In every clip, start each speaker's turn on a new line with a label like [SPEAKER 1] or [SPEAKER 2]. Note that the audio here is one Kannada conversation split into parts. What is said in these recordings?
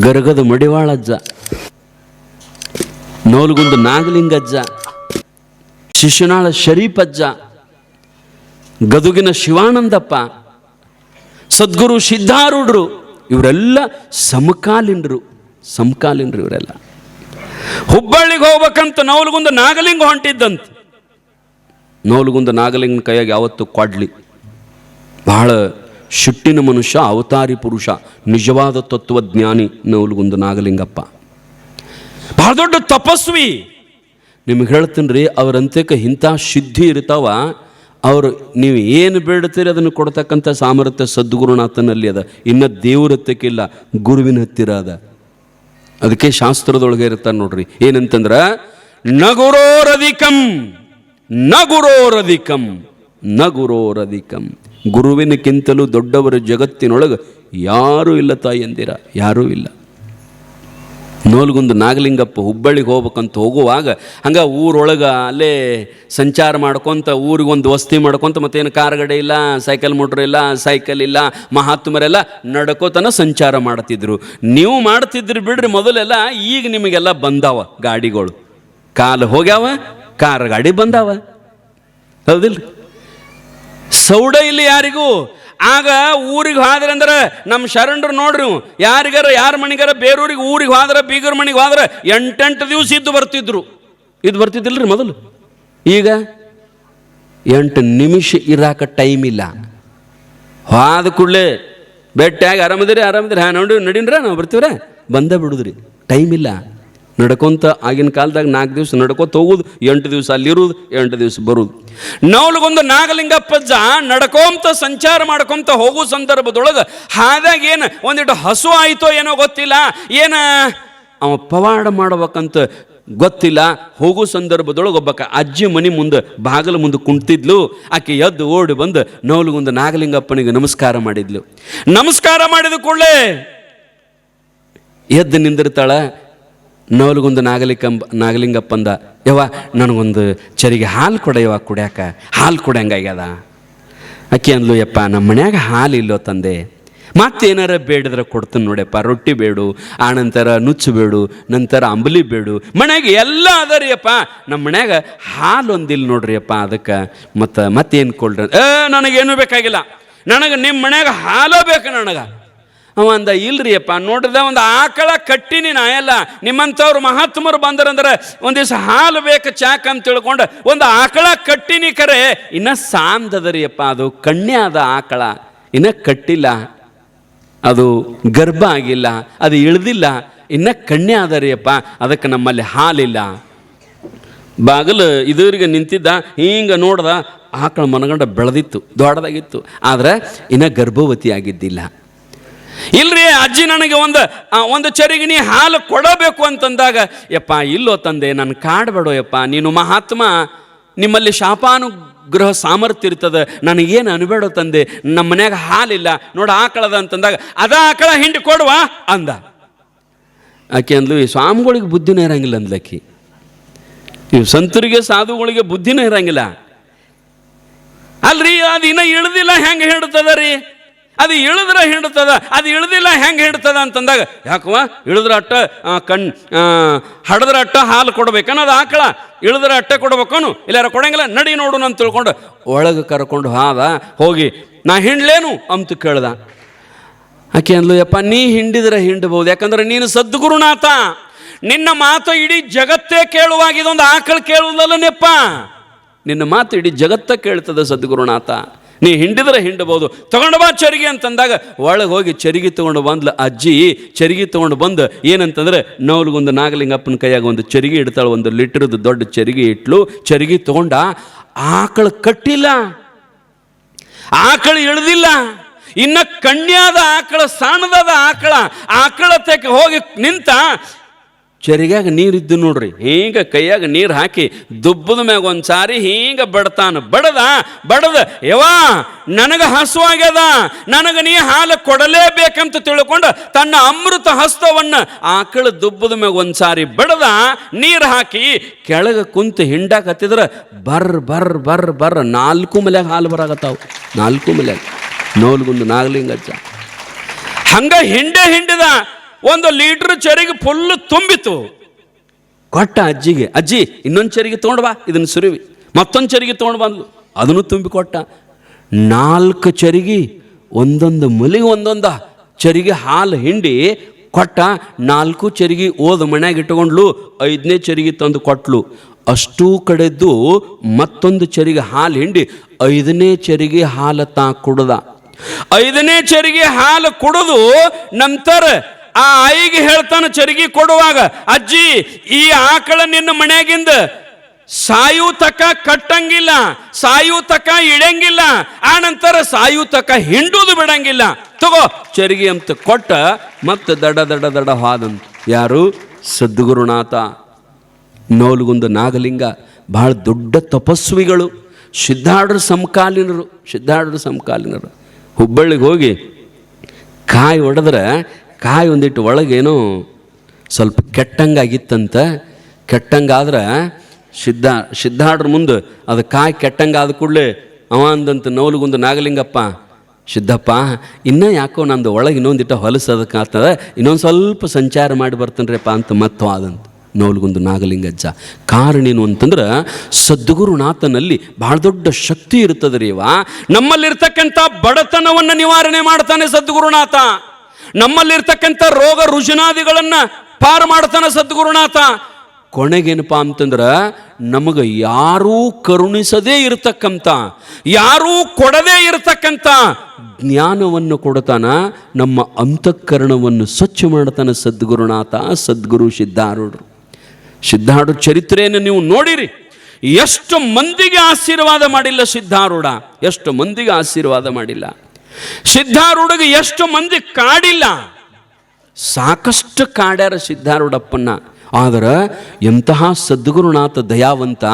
[SPEAKER 1] ಗರಗದ ಮಡಿವಾಳಜ್ಜ ನೋಲ್ಗುಂದು ನಾಗಲಿಂಗಜ್ಜ ಶಿಶುನಾಳ ಶರೀಫಜ್ಜ ಗದುಗಿನ ಶಿವಾನಂದಪ್ಪ. ಸದ್ಗುರು ಸಿದ್ಧಾರೂಢರು, ಇವರೆಲ್ಲ ಸಮಕಾಲೀನರು ಸಮಕಾಲೀನರು ಇವರೆಲ್ಲ. ಹುಬ್ಬಳ್ಳಿಗೆ ಹೋಗ್ಬೇಕಂತ ನೋಲ್ಗುಂದ ನಾಗಲಿಂಗ ಹೊಂಟಿದ್ದಂತ. ನೋಲ್ಗುಂದ ನಾಗಲಿಂಗನ ಕೈಯಾಗಿ ಯಾವತ್ತು ಕೊಡ್ಲಿ ಬಹಳ ಶಿಟ್ಟಿನ ಮನುಷ್ಯ, ಅವತಾರಿ ಪುರುಷ, ನಿಜವಾದ ತತ್ವಜ್ಞಾನಿ ನವಲಗುಂದ ನಾಗಲಿಂಗಪ್ಪ. ಬಹಳ ದೊಡ್ಡ ತಪಸ್ವಿ. ನಿಮ್ಗೆ ಹೇಳ್ತೀನಿ ರೀ ಅವ್ರ ಅಂತ್ಯಕ್ಕೆ ಇಂಥ ಸಿದ್ಧಿ ಇರ್ತಾವ, ಅವರು ನೀವು ಏನು ಬೇಡ್ತೀರಿ ಅದನ್ನು ಕೊಡ್ತಕ್ಕಂಥ ಸಾಮರ್ಥ್ಯ ಸದ್ಗುರುನಾಥನಲ್ಲಿ ಅದ. ಇನ್ನು ದೇವ್ರ ಹತ್ತಕ್ಕಿಲ್ಲ, ಗುರುವಿನ ಹತ್ತಿರ ಅದ. ಅದಕ್ಕೆ ಶಾಸ್ತ್ರದೊಳಗೆ ಇರ್ತಾರೆ ನೋಡ್ರಿ. ಏನಂತಂದ್ರ, ನಗುರೋರಧಿಕಂ ನಗುರೋರಧಿಕಂ ನಗುರೋರಧಿಕಂ. ಗುರುವಿನಕ್ಕಿಂತಲೂ ದೊಡ್ಡವರ ಜಗತ್ತಿನೊಳಗೆ ಯಾರೂ ಇಲ್ಲ ತಾಯಂದಿರ ಯಾರೂ ಇಲ್ಲ. ನೋಲ್ಗುಂದು ನಾಗಲಿಂಗಪ್ಪ ಹುಬ್ಬಳ್ಳಿಗೆ ಹೋಗ್ಬೇಕಂತ ಹೋಗುವಾಗ ಹಂಗೆ ಊರೊಳಗೆ ಅಲ್ಲೇ ಸಂಚಾರ ಮಾಡ್ಕೊತ ಊರಿಗೊಂದು ವಸ್ತಿ ಮಾಡ್ಕೊತ ಮತ್ತೇನು ಕಾರ್ಗಡೆ ಗಾಡಿ ಇಲ್ಲ, ಸೈಕಲ್ ಮೋಟ್ರ್ ಇಲ್ಲ, ಸೈಕಲ್ ಇಲ್ಲ ಮಹಾತ್ಮರೆಲ್ಲ ನಡ್ಕೋತನ ಸಂಚಾರ ಮಾಡ್ತಿದ್ರು. ನೀವು ಮಾಡ್ತಿದ್ರಿ ಬಿಡ್ರಿ ಮೊದಲೆಲ್ಲ ಈಗ ನಿಮಗೆಲ್ಲ ಬಂದಾವ ಗಾಡಿಗಳು. ಕಾಲು ಹೋಗ್ಯಾವ, ಕಾರ್ ಗಾಡಿ ಬಂದಾವ. ಹೌದಿಲ್ರಿ? ಸೌಡ ಇಲ್ಲಿ ಯಾರಿಗೂ? ಆಗ ಊರಿಗೆ ಹೋದ್ರೆ ಅಂದ್ರೆ ನಮ್ಮ ಶರಣರು ನೋಡ್ರಿ. ಯಾರಿಗಾರ ಯಾರ ಮನೆಗಾರ ಬೇರೂರಿಗೆ ಊರಿಗೆ ಹೋದ್ರೆ, ಬೀಗರ ಮನೆಗೆ ಹೋದ್ರೆ ಎಂಟೆಂಟು ದಿವಸ ಇದ್ದು ಬರ್ತಿದ್ರು. ಇದು ಬರ್ತಿದ್ದಿಲ್ರಿ ಮೊದಲು? ಈಗ ಎಂಟು ನಿಮಿಷ ಇರಾಕ ಟೈಮ್ ಇಲ್ಲ. ಹೋದ ಕೂಡಲೇ ಬೆಟ್ಟಾಗಿ ಆರಾಮದಿರಿ ಆರಾಮದಿರಿ. ಹಾಂ ನೋಡಿ ನಡೀನ್ರ, ನಾವು ಬರ್ತೀವ್ರ. ಬಂದೇ ಬಿಡುದ್ರಿ. ಟೈಮ್ ಇಲ್ಲ. ನಡ್ಕೊಂತ ಆಗಿನ ಕಾಲದಾಗ ನಾಲ್ಕು ದಿವಸ ನಡ್ಕೊತ ಹೋಗುದು, ಎಂಟು ದಿವಸ ಅಲ್ಲಿರುವುದು ಎಂಟು ದಿವಸ ಬರುದು. ನವಲಗೊಂದು ನಾಗಲಿಂಗಪ್ಪಜ್ಜ ನಡ್ಕೊಂತ ಸಂಚಾರ ಮಾಡ್ಕೊಂತ ಹೋಗೋ ಸಂದರ್ಭದೊಳಗೆ ಹಾದಾಗ ಏನು ಒಂದಿಟ್ಟು ಹಸು ಆಯಿತೋ ಏನೋ ಗೊತ್ತಿಲ್ಲ, ಏನು ಅವ ಪವಾಡ ಮಾಡ್ಬೇಕಂತ ಗೊತ್ತಿಲ್ಲ, ಹೋಗೋ ಸಂದರ್ಭದೊಳಗೆ ಒಬ್ಬಕ ಅಜ್ಜಿ ಮನೆ ಮುಂದೆ ಬಾಗಲ ಮುಂದೆ ಕುಂತಿದ್ಲು, ಆಕೆ ಎದ್ದು ಓಡಿ ಬಂದು ನವಲಗೊಂದು ನಾಗಲಿಂಗಪ್ಪನಿಗೆ ನಮಸ್ಕಾರ ಮಾಡಿದ್ಲು. ನಮಸ್ಕಾರ ಮಾಡಿದ ಕೂಡಲೇ ಎದ್ದು ನಿಂದಿರ್ತಾಳ ನವಲಗುಂದ ನಾಗಲಿಕಂಬ, ನಾಗಲಿಂಗಪ್ಪಂದ, ಯವ್ವ, ನನಗೊಂದು ಚರಿಗೆ ಹಾಲು ಕೊಡೆಯವ ಕುಡ್ಯಾಕ? ಹಾಲು ಕುಡ್ಯಂಗಾಗ್ಯದ ಆಕೆ ಅಂದ್ಲು, ಯಪ್ಪ, ನಮ್ಮ ಮನ್ಯಾಗ ಹಾಲು ಇಲ್ಲೋ ತಂದೆ. ಮತ್ತೇನಾರ ಬೇಡಿದ್ರೆ ಕೊಡ್ತೀನಿ ನೋಡ್ಯಪ್ಪ, ರೊಟ್ಟಿ ಬೇಡು, ಆನಂತರ ನುಚ್ಚು ಬೇಡು, ನಂತರ ಅಂಬಲಿ ಬೇಡು. ಮನ್ಯಾಗ ಎಲ್ಲ ಅದರಿಯಪ್ಪ, ನಮ್ಮ ಮನ್ಯಾಗ ಹಾಲು ಒಂದಿಲ್ಲ ನೋಡ್ರಿ ಅಪ್ಪ ಅದಕ್ಕೆ ಮತ್ತು ಮತ್ತೇನು ಕೊಡ್ರಿ? ಏ, ನನಗೇನು ಬೇಕಾಗಿಲ್ಲ. ನನಗೆ ನಿಮ್ಮ ಮನ್ಯಾಗ ಹಾಲು ಬೇಕು ನನಗೆ. ಅವ ಅಂದ ಇಲ್ರಿ ಅಪ್ಪ ನೋಡಿದ ಒಂದು ಆಕಳ ಕಟ್ಟಿನಿ ನಾ ಎಲ್ಲ. ನಿಮ್ಮಂಥವ್ರು ಮಹಾತ್ಮರು ಬಂದರಂದ್ರೆ ದಿವ್ಸ ಹಾಲು ಬೇಕು ಚಾಕ್ ಅಂತ ತಿಳ್ಕೊಂಡು ಒಂದು ಆಕಳ ಕಟ್ಟಿನಿ ಕರೆ. ಇನ್ನ ಸಾಂದದರಿ ಅಪ್ಪ ಅದು ಕಣ್ಣೆ ಆದ ಆಕಳ. ಇನ್ನ ಕಟ್ಟಿಲ್ಲ. ಅದು ಗರ್ಭ ಆಗಿಲ್ಲ. ಅದು ಇಳ್ದಿಲ್ಲ. ಇನ್ನ ಕಣ್ಣೆ ಆದರಿ ಅಪ್ಪ ಅದಕ್ಕೆ ನಮ್ಮಲ್ಲಿ ಹಾಲಿಲ್ಲ. ಬಾಗಿಲು ಇದುವರೆಗೆ ನಿಂತಿದ್ದ, ಹಿಂಗೆ ನೋಡ್ದ, ಆಕಳ ಮನಗಂಡ ಬೆಳೆದಿತ್ತು, ದೊಡ್ಡದಾಗಿತ್ತು. ಆದ್ರೆ ಇನ್ನು ಗರ್ಭವತಿ ಆಗಿದ್ದಿಲ್ಲ ಇಲ್ರಿ ಅಜ್ಜಿ ನನಗೆ ಒಂದು ಒಂದು ಚರಿಗಿನಿ ಹಾಲು ಕೊಡಬೇಕು ಅಂತಂದಾಗ, ಯಪ್ಪ, ಇಲ್ಲೋ ತಂದೆ ನನ್ನ ಕಾಡ್ಬೇಡೋ ಯಪ್ಪ, ನೀನು ಮಹಾತ್ಮ, ನಿಮ್ಮಲ್ಲಿ ಶಾಪಾನುಗ್ರಹ ಸಾಮರ್ಥ್ಯ ಇರ್ತದೆ, ನನಗೇನು ಅನ್ಬೇಡ ತಂದೆ, ನಮ್ಮ ಮನ್ಯಾಗ ಹಾಲಿಲ್ಲ, ನೋಡು ಆಕಳದ ಅಂತಂದಾಗ, ಅದ ಆಕಳ ಹಿಂಡಿ ಕೊಡುವ ಅಂದ. ಆಕೆ ಅಂದ್ಲು, ಈ ಸ್ವಾಮಿಗಳಿಗೆ ಬುದ್ಧಿನೇ ಇರಂಗಿಲ್ಲ ಅಂದ್ಲಕ್ಕಿ ಇವು ಸಂತರಿಗೆ ಸಾಧುಗಳಿಗೆ ಬುದ್ಧಿನೇ ಇರಂಗಿಲ್ಲ. ಅಲ್ರಿ ಅದು ಇನ್ನೂ ಇಳ್ದಿಲ್ಲ, ಹೆಂಗೆ ಹಿಡ್ತದ ರೀ? ಅದು ಇಳಿದ್ರೆ ಹಿಡ್ತದ, ಅದು ಇಳ್ದಿಲ್ಲ ಹೆಂಗೆ ಹಿಡ್ತದ ಅಂತಂದಾಗ ಯಾಕವ ಇಳಿದ್ರ ಅಟ್ಟ ಕಣ್ ಹಡದ್ರ ಅಟ್ಟ ಹಾಲು ಕೊಡ್ಬೇಕನ್ನ ಅದು ಆಕಳ. ಇಳಿದ್ರ ಅಟ್ಟೆ ಕೊಡ್ಬೇಕನು ಇಲ್ಲಾರ ಕೊಡಂಗಿಲ್ಲ, ನಡಿ ನೋಡು ಅಂತ ತಿಳ್ಕೊಂಡು ಒಳಗೆ ಕರ್ಕೊಂಡು ಹಾದ ಹೋಗಿ, ನಾ ಹಿಂಡ್ಲೇನು ಅಂತ ಕೇಳ್ದ. ಆಕೆ ಅಂದ್ಲು, ಯಪ್ಪ, ನೀ ಹಿಂಡಿದ್ರೆ ಹಿಂಡಬಹುದು ಯಾಕಂದ್ರೆ ನೀನು ಸದ್ಗುರುನಾಥ. ನಿನ್ನ ಮಾತು ಇಡೀ ಜಗತ್ತೇ ಕೇಳುವಾಗ ಇದೊಂದು ಆಕಳು ಕೇಳುವುದಲ್ಲ ನೆಪ್ಪ ನಿನ್ನ ಮಾತು ಇಡೀ ಜಗತ್ತ ಕೇಳ್ತದೆ ಸದ್ಗುರುನಾಥ. ನೀ ಹಿಂಡಿದ್ರೆ ಹಿಂಡಬಹುದು. ತಗೊಂಡು ಬಾ ಚರಿಗೆ ಅಂತಂದಾಗ ಒಳಗೆ ಹೋಗಿ ಚರಿಗೆ ತಗೊಂಡು ಬಂದ್ಲ ಅಜ್ಜಿ, ಚರಿಗೆ ತಗೊಂಡು ಬಂದು ಏನಂತಂದ್ರೆ ನವಲ್ಗೊಂದು ನಾಗಲಿಂಗಪ್ಪನ ಕೈಯಾಗ ಒಂದು ಚರಿಗೆ ಇಡ್ತಾಳೆ, ಒಂದು ಲೀಟ್ರದ್ದು ದೊಡ್ಡ ಚರಿಗೆ ಇಟ್ಲು, ಚರಿಗೆ ತಗೊಂಡ ಆಕಳು ಕಟ್ಟಿಲ್ಲ. ಆಕಳು ಇಳ್ದಿಲ್ಲ ಇನ್ನ ಕಣ್ಯಾದ ಆಕಳ, ಸಣ್ಣದಾದ ಆಕಳ ಆಕಳ ತೆಗೆ ಹೋಗಿ ನಿಂತ ಚರಿಗ್ಯಾಗ ಇದ್ದು ನೋಡ್ರಿ, ಹಿಂಗೆ ಕೈಯಾಗ ನೀರು ಹಾಕಿ ದುಬ್ಬದ ಮ್ಯಾಗ ಒಂದು ಸಾರಿ ಹಿಂಗ ಬಡ್ತಾನೆ, ಬಡದ ಬಡದ ಯವಾ ನನಗೆ ಹಸುವಾಗ್ಯದ, ನನಗೆ ನೀ ಹಾಲು ಕೊಡಲೇಬೇಕಂತ ತಿಳ್ಕೊಂಡು ತನ್ನ ಅಮೃತ ಹಸ್ತವನ್ನ ಆಕಳ ದುಬ್ಬದ ಮ್ಯಾಗ ಒಂದು ಸಾರಿ ಬಡದ, ನೀರು ಹಾಕಿ ಕೆಳಗೆ ಕುಂತು ಹಿಂಡಾಕತ್ತಿದ್ರ ಬರ್ ಬರ್ ಬರ್ ಬರ್, ನಾಲ್ಕು ಮಲ್ಯಾಗ ಹಾಲು ಬರಾಗತ್ತಾವು ನಾಲ್ಕು ಮಲ್ಯಾಗ. ನೋಲ್ಗುಂದು ನಾಗಲಿಂಗಜ್ಜ. ಹಂಗ ಹಿಂಡೆ ಹಿಂಡಿದ ಒಂದು ಲೀಟ್ರ್ ಚರಿಗೆ ಫುಲ್ ತುಂಬಿತು ಕೊಟ್ಟ ಅಜ್ಜಿಗೆ, ಅಜ್ಜಿ, ಇನ್ನೊಂದು ಚರಿಗೆ ತೊಗೊಂಡು ಬಾ ಇದನ್ನು ಸುರಿವಿ. ಮತ್ತೊಂದು ಚರಿಗೆ ತೊಗೊಂಡು ಬಂದ್ಲು. ಅದನ್ನು ತುಂಬಿ ಕೊಟ್ಟ. ನಾಲ್ಕು ಚರಿಗೆ, ಒಂದೊಂದು ಮಲಿಗೆ ಒಂದೊಂದ ಚರಿಗೆ ಹಾಲು ಹಿಂಡಿ ಕೊಟ್ಟ. ನಾಲ್ಕು ಚರಿಗೆ ಓದ ಮನ್ಯಾಗ ಇಟ್ಕೊಂಡ್ಲು ಐದನೇ ಚರಿಗೆ ತಂದು ಕೊಟ್ಲು. ಅಷ್ಟೂ ಕಡೆದ್ದು ಮತ್ತೊಂದು ಚರಿಗೆ ಹಾಲು ಹಿಂಡಿ, ಐದನೇ ಚರಿಗೆ ಹಾಲು ತಾ ಕುಡ್ದ. ಐದನೇ ಚರಿಗೆ ಹಾಲು ಕುಡಿದು ನಂತರ ಆ ಆಯಿಗೆ ಹೇಳ್ತಾನೆ ಚರಿಗೆ ಕೊಡುವಾಗ, ಅಜ್ಜಿ, ಈ ಆಕಳ ನಿನ್ನ ಮನ್ಯಾಗಿಂದ ಸಾಯು ತಕ ಕಟ್ಟಂಗಿಲ್ಲ, ಸಾಯು ತಕ ಇಡಂಗಿಲ್ಲ, ಆ ನಂತರ ಸಾಯು ತಕ ಹಿಂಡುದು ಬಿಡಂಗಿಲ್ಲ. ತಗೋ, ಚರಿಗೆ ಅಂತ ಕೊಟ್ಟ, ಮತ್ತೆ ದಡ ದಡ ದಡ ಹಾದಂತ. ಯಾರು? ಸದ್ಗುರುನಾಥ. ನೋಲುಗುಂದ ನಾಗಲಿಂಗ ಬಹಳ ದೊಡ್ಡ ತಪಸ್ವಿಗಳು, ಸಿದ್ಧಾರ್ಢರ ಸಮಕಾಲೀನರು ಸಿದ್ಧಾರ್ಢರ ಸಮಕಾಲೀನರು. ಹುಬ್ಬಳ್ಳಿಗೆ ಹೋಗಿ ಕಾಯಿ ಹೊಡೆದ್ರೆ ಕಾಯಿ ಒಂದಿಟ್ಟು ಒಳಗೇನೋ ಸ್ವಲ್ಪ ಕೆಟ್ಟಂಗಾಗಿತ್ತಂತ, ಕೆಟ್ಟಂಗಾದ್ರೆ ಸಿದ್ಧ, ಸಿದ್ಧಾಡ್ರ ಮುಂದೆ ಅದು ಕಾಯಿ ಕೆಟ್ಟಂಗಾದ ಕೂಡಲೇ ಅವ ಅಂದಂತ ನೋಲುಗೊಂದು ನಾಗಲಿಂಗಪ್ಪ, ಸಿದ್ದಪ್ಪ, ಇನ್ನೂ ಯಾಕೋ ನಂದು ಒಳಗೆ ಇನ್ನೊಂದಿಟ್ಟ ಹೊಲಸು ಅದಕ್ಕೆ ಆಗ್ತದೆ, ಇನ್ನೊಂದು ಸ್ವಲ್ಪ ಸಂಚಾರ ಮಾಡಿ ಬರ್ತಾನ್ರಿಪ್ಪ ಅಂತ ಮತ್ತು ಆದಂತ ನೋಲ್ಗೊಂದು ನಾಗಲಿಂಗಜ್ಜ ಕಾರಣೇನು ಅಂತಂದ್ರೆ ಸದ್ಗುರುನಾಥನಲ್ಲಿ ಬಹಳ ದೊಡ್ಡ ಶಕ್ತಿ ಇರ್ತದೆ ರೀ ಇವ ನಮ್ಮಲ್ಲಿರ್ತಕ್ಕಂಥ ಬಡತನವನ್ನು ನಿವಾರಣೆ ಮಾಡ್ತಾನೆ ಸದ್ಗುರುನಾಥ. ನಮ್ಮಲ್ಲಿರ್ತಕ್ಕಂಥ ರೋಗ ರುಜಿನಾದಿಗಳನ್ನ ಪಾರು ಮಾಡ್ತಾನೆ ಸದ್ಗುರುನಾಥ. ಕೊನೆಗೇನಪ್ಪ ಅಂತಂದ್ರೆ ನಮಗೆ ಯಾರೂ ಕರುಣಿಸದೇ ಇರತಕ್ಕಂಥ, ಯಾರೂ ಕೊಡದೇ ಇರತಕ್ಕಂಥ ಜ್ಞಾನವನ್ನು ಕೊಡ್ತಾನ ನಮ್ಮ ಅಂತಃಕರಣವನ್ನು ಸ್ವಚ್ಛ ಮಾಡ್ತಾನೆ ಸದ್ಗುರುನಾಥ, ಸದ್ಗುರು ಸಿದ್ಧಾರೂಢರು. ಸಿದ್ಧಾರೂಢ ಚರಿತ್ರೆಯನ್ನು ನೀವು ನೋಡಿರಿ. ಎಷ್ಟು ಮಂದಿಗೆ ಆಶೀರ್ವಾದ ಮಾಡಿಲ್ಲ ಸಿದ್ಧಾರೂಢ? ಎಷ್ಟು ಮಂದಿಗೆ ಆಶೀರ್ವಾದ ಮಾಡಿಲ್ಲ? ಸಿದ್ಧಾರೂಢಗೆ ಎಷ್ಟು ಮಂದಿ ಕಾಡಿಲ್ಲ. ಸಾಕಷ್ಟು ಕಾಡ್ಯಾರ ಸಿದ್ಧಾರೂಢಪ್ಪನ್ನ. ಆದರೆ ಎಂತಹ ಸದ್ಗುರುನಾಥ ದಯಾವಂತ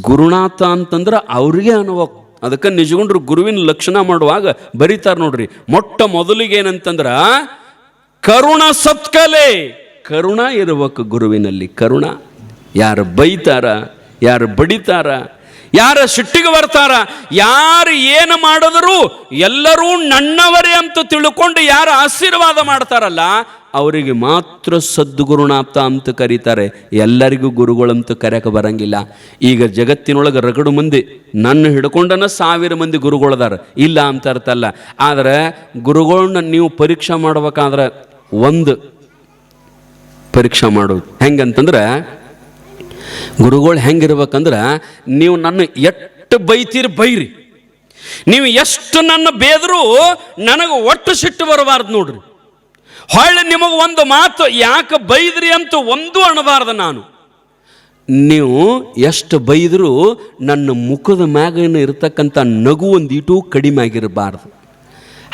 [SPEAKER 1] ಗುರುನಾಥ ಅಂತಂದ್ರೆ ಅವ್ರಿಗೆ ಅನುಭವ ಅದಕ್ಕೆ ನಿಜಗೊಂಡ್ರು ಗುರುವಿನ ಲಕ್ಷಣ ಮಾಡುವಾಗ ಬರೀತಾರೆ ನೋಡ್ರಿ. ಮೊಟ್ಟ ಮೊದಲಿಗೆ ಏನಂತಂದ್ರ ಕರುಣ ಸತ್ಕಲೆ. ಕರುಣ ಇರಬೇಕು ಗುರುವಿನಲ್ಲಿ ಕರುಣ. ಯಾರು ಬೈತಾರ, ಯಾರು ಬಡಿತಾರ ಯಾರ ಸಿಟ್ಟಿಗೆ ಬರ್ತಾರ, ಯಾರು ಏನು ಮಾಡಿದ್ರು ಎಲ್ಲರೂ ನನ್ನವರೇ ಅಂತ ತಿಳ್ಕೊಂಡು ಯಾರು ಆಶೀರ್ವಾದ ಮಾಡ್ತಾರಲ್ಲ, ಅವರಿಗೆ ಮಾತ್ರ ಸದ್ಗುರುನಾಥ ಅಂತ ಕರೀತಾರೆ. ಎಲ್ಲರಿಗೂ ಗುರುಗಳಂತೂ ಕರೆಯಕ್ಕೆ ಬರಂಗಿಲ್ಲ. ಈಗ ಜಗತ್ತಿನೊಳಗೆ ರಗಡು ಮಂದಿ, ನನ್ನ ಹಿಡ್ಕೊಂಡನ ಸಾವಿರ ಮಂದಿ ಗುರುಗಳದಾರ ಇಲ್ಲ ಅಂತ ಇರ್ತಲ್ಲ ಆದರೆ ಗುರುಗಳನ್ನ ನೀವು ಪರೀಕ್ಷೆ ಮಾಡ್ಬೇಕಾದ್ರೆ ಒಂದು ಪರೀಕ್ಷೆ ಮಾಡೋದು. ಹೆಂಗಂತಂದ್ರೆ ಗುರುಗಳು ಹೆಂಗಿರ್ಬೇಕಂದ್ರೆ ನೀವು ನನ್ನ ಎಷ್ಟು ಬೈತೀರಿ ಬೈರಿ. ನೀವು ಎಷ್ಟು ನನ್ನ ಬೇದರೂ ನನಗೆ ಒಟ್ಟು ಸಿಟ್ಟು ಬರಬಾರ್ದು ನೋಡ್ರಿ. ಹೊಳ್ಳಿ ನಿಮಗೆ ಒಂದು ಮಾತು, ಯಾಕೆ ಬೈದ್ರಿ ಅಂತ ಒಂದು ಅಣಬಾರ್ದು ನಾನು. ನೀವು ಎಷ್ಟು ಬೈದರೂ ನನ್ನ ಮುಖದ ಮ್ಯಾಗನ ಇರ್ತಕ್ಕಂಥ ನಗು ಒಂದೀಟು ಕಡಿಮೆ ಆಗಿರಬಾರ್ದು.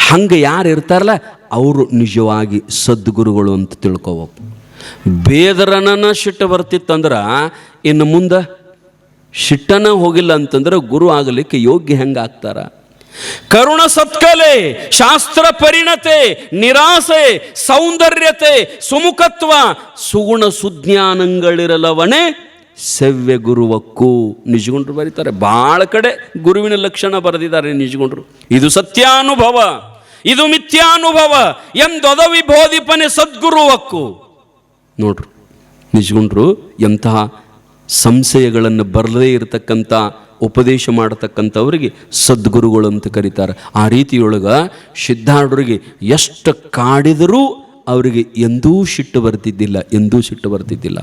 [SPEAKER 1] ಹಂಗೆ ಯಾರು ಇರ್ತಾರಲ್ಲ, ಅವರು ನಿಜವಾಗಿ ಸದ್ಗುರುಗಳು ಅಂತ ತಿಳ್ಕೋಬೇಕು. ಬೇದರನ ಸಿಟ್ಟು ಬರ್ತಿತ್ತಂದ್ರೆ ಇನ್ನು ಮುಂದೆ ಶಿಟ್ಟನ ಹೋಗಿಲ್ಲ ಅಂತಂದ್ರೆ ಗುರು ಆಗಲಿಕ್ಕೆ ಯೋಗ್ಯ ಹೆಂಗಾಗ್ತಾರ ಕರುಣ ಸತ್ಕಲೆ, ಶಾಸ್ತ್ರ ಪರಿಣತೆ, ನಿರಾಸೆ, ಸೌಂದರ್ಯತೆ, ಸುಮುಖತ್ವ, ಸುಗುಣ ಸುಜ್ಞಾನಗಳಿರಲವನೇ ಸವ್ಯ ಗುರುವಕ್ಕೂ. ನಿಜಗುಂಡ್ರು ಬರೀತಾರೆ. ಭಾಳ ಕಡೆ ಗುರುವಿನ ಲಕ್ಷಣ ಬರೆದಿದ್ದಾರೆ ನಿಜಗೊಂಡ್ರು. ಇದು ಸತ್ಯಾನುಭವ, ಇದು ಮಿಥ್ಯಾನುಭವ ಎಂದೊದವಿ ಬೋಧಿಪನೆ ಸದ್ಗುರುವಕ್ಕು. ನೋಡ್ರು, ನಿಜಗೊಂಡ್ರು ಎಂತಹ ಸಂಶಯಗಳನ್ನು ಬರದೇ ಇರತಕ್ಕಂಥ, ಉಪದೇಶ ಮಾಡತಕ್ಕಂಥವ್ರಿಗೆ ಸದ್ಗುರುಗಳು ಅಂತ ಕರೀತಾರೆ. ಆ ರೀತಿಯೊಳಗೆ ಸಿದ್ಧಾರ್ಢರಿಗೆ ಎಷ್ಟು ಕಾಡಿದರೂ ಅವರಿಗೆ ಎಂದೂ ಸಿಟ್ಟು ಬರ್ತಿದ್ದಿಲ್ಲ, ಎಂದೂ ಸಿಟ್ಟು ಬರ್ತಿದ್ದಿಲ್ಲ.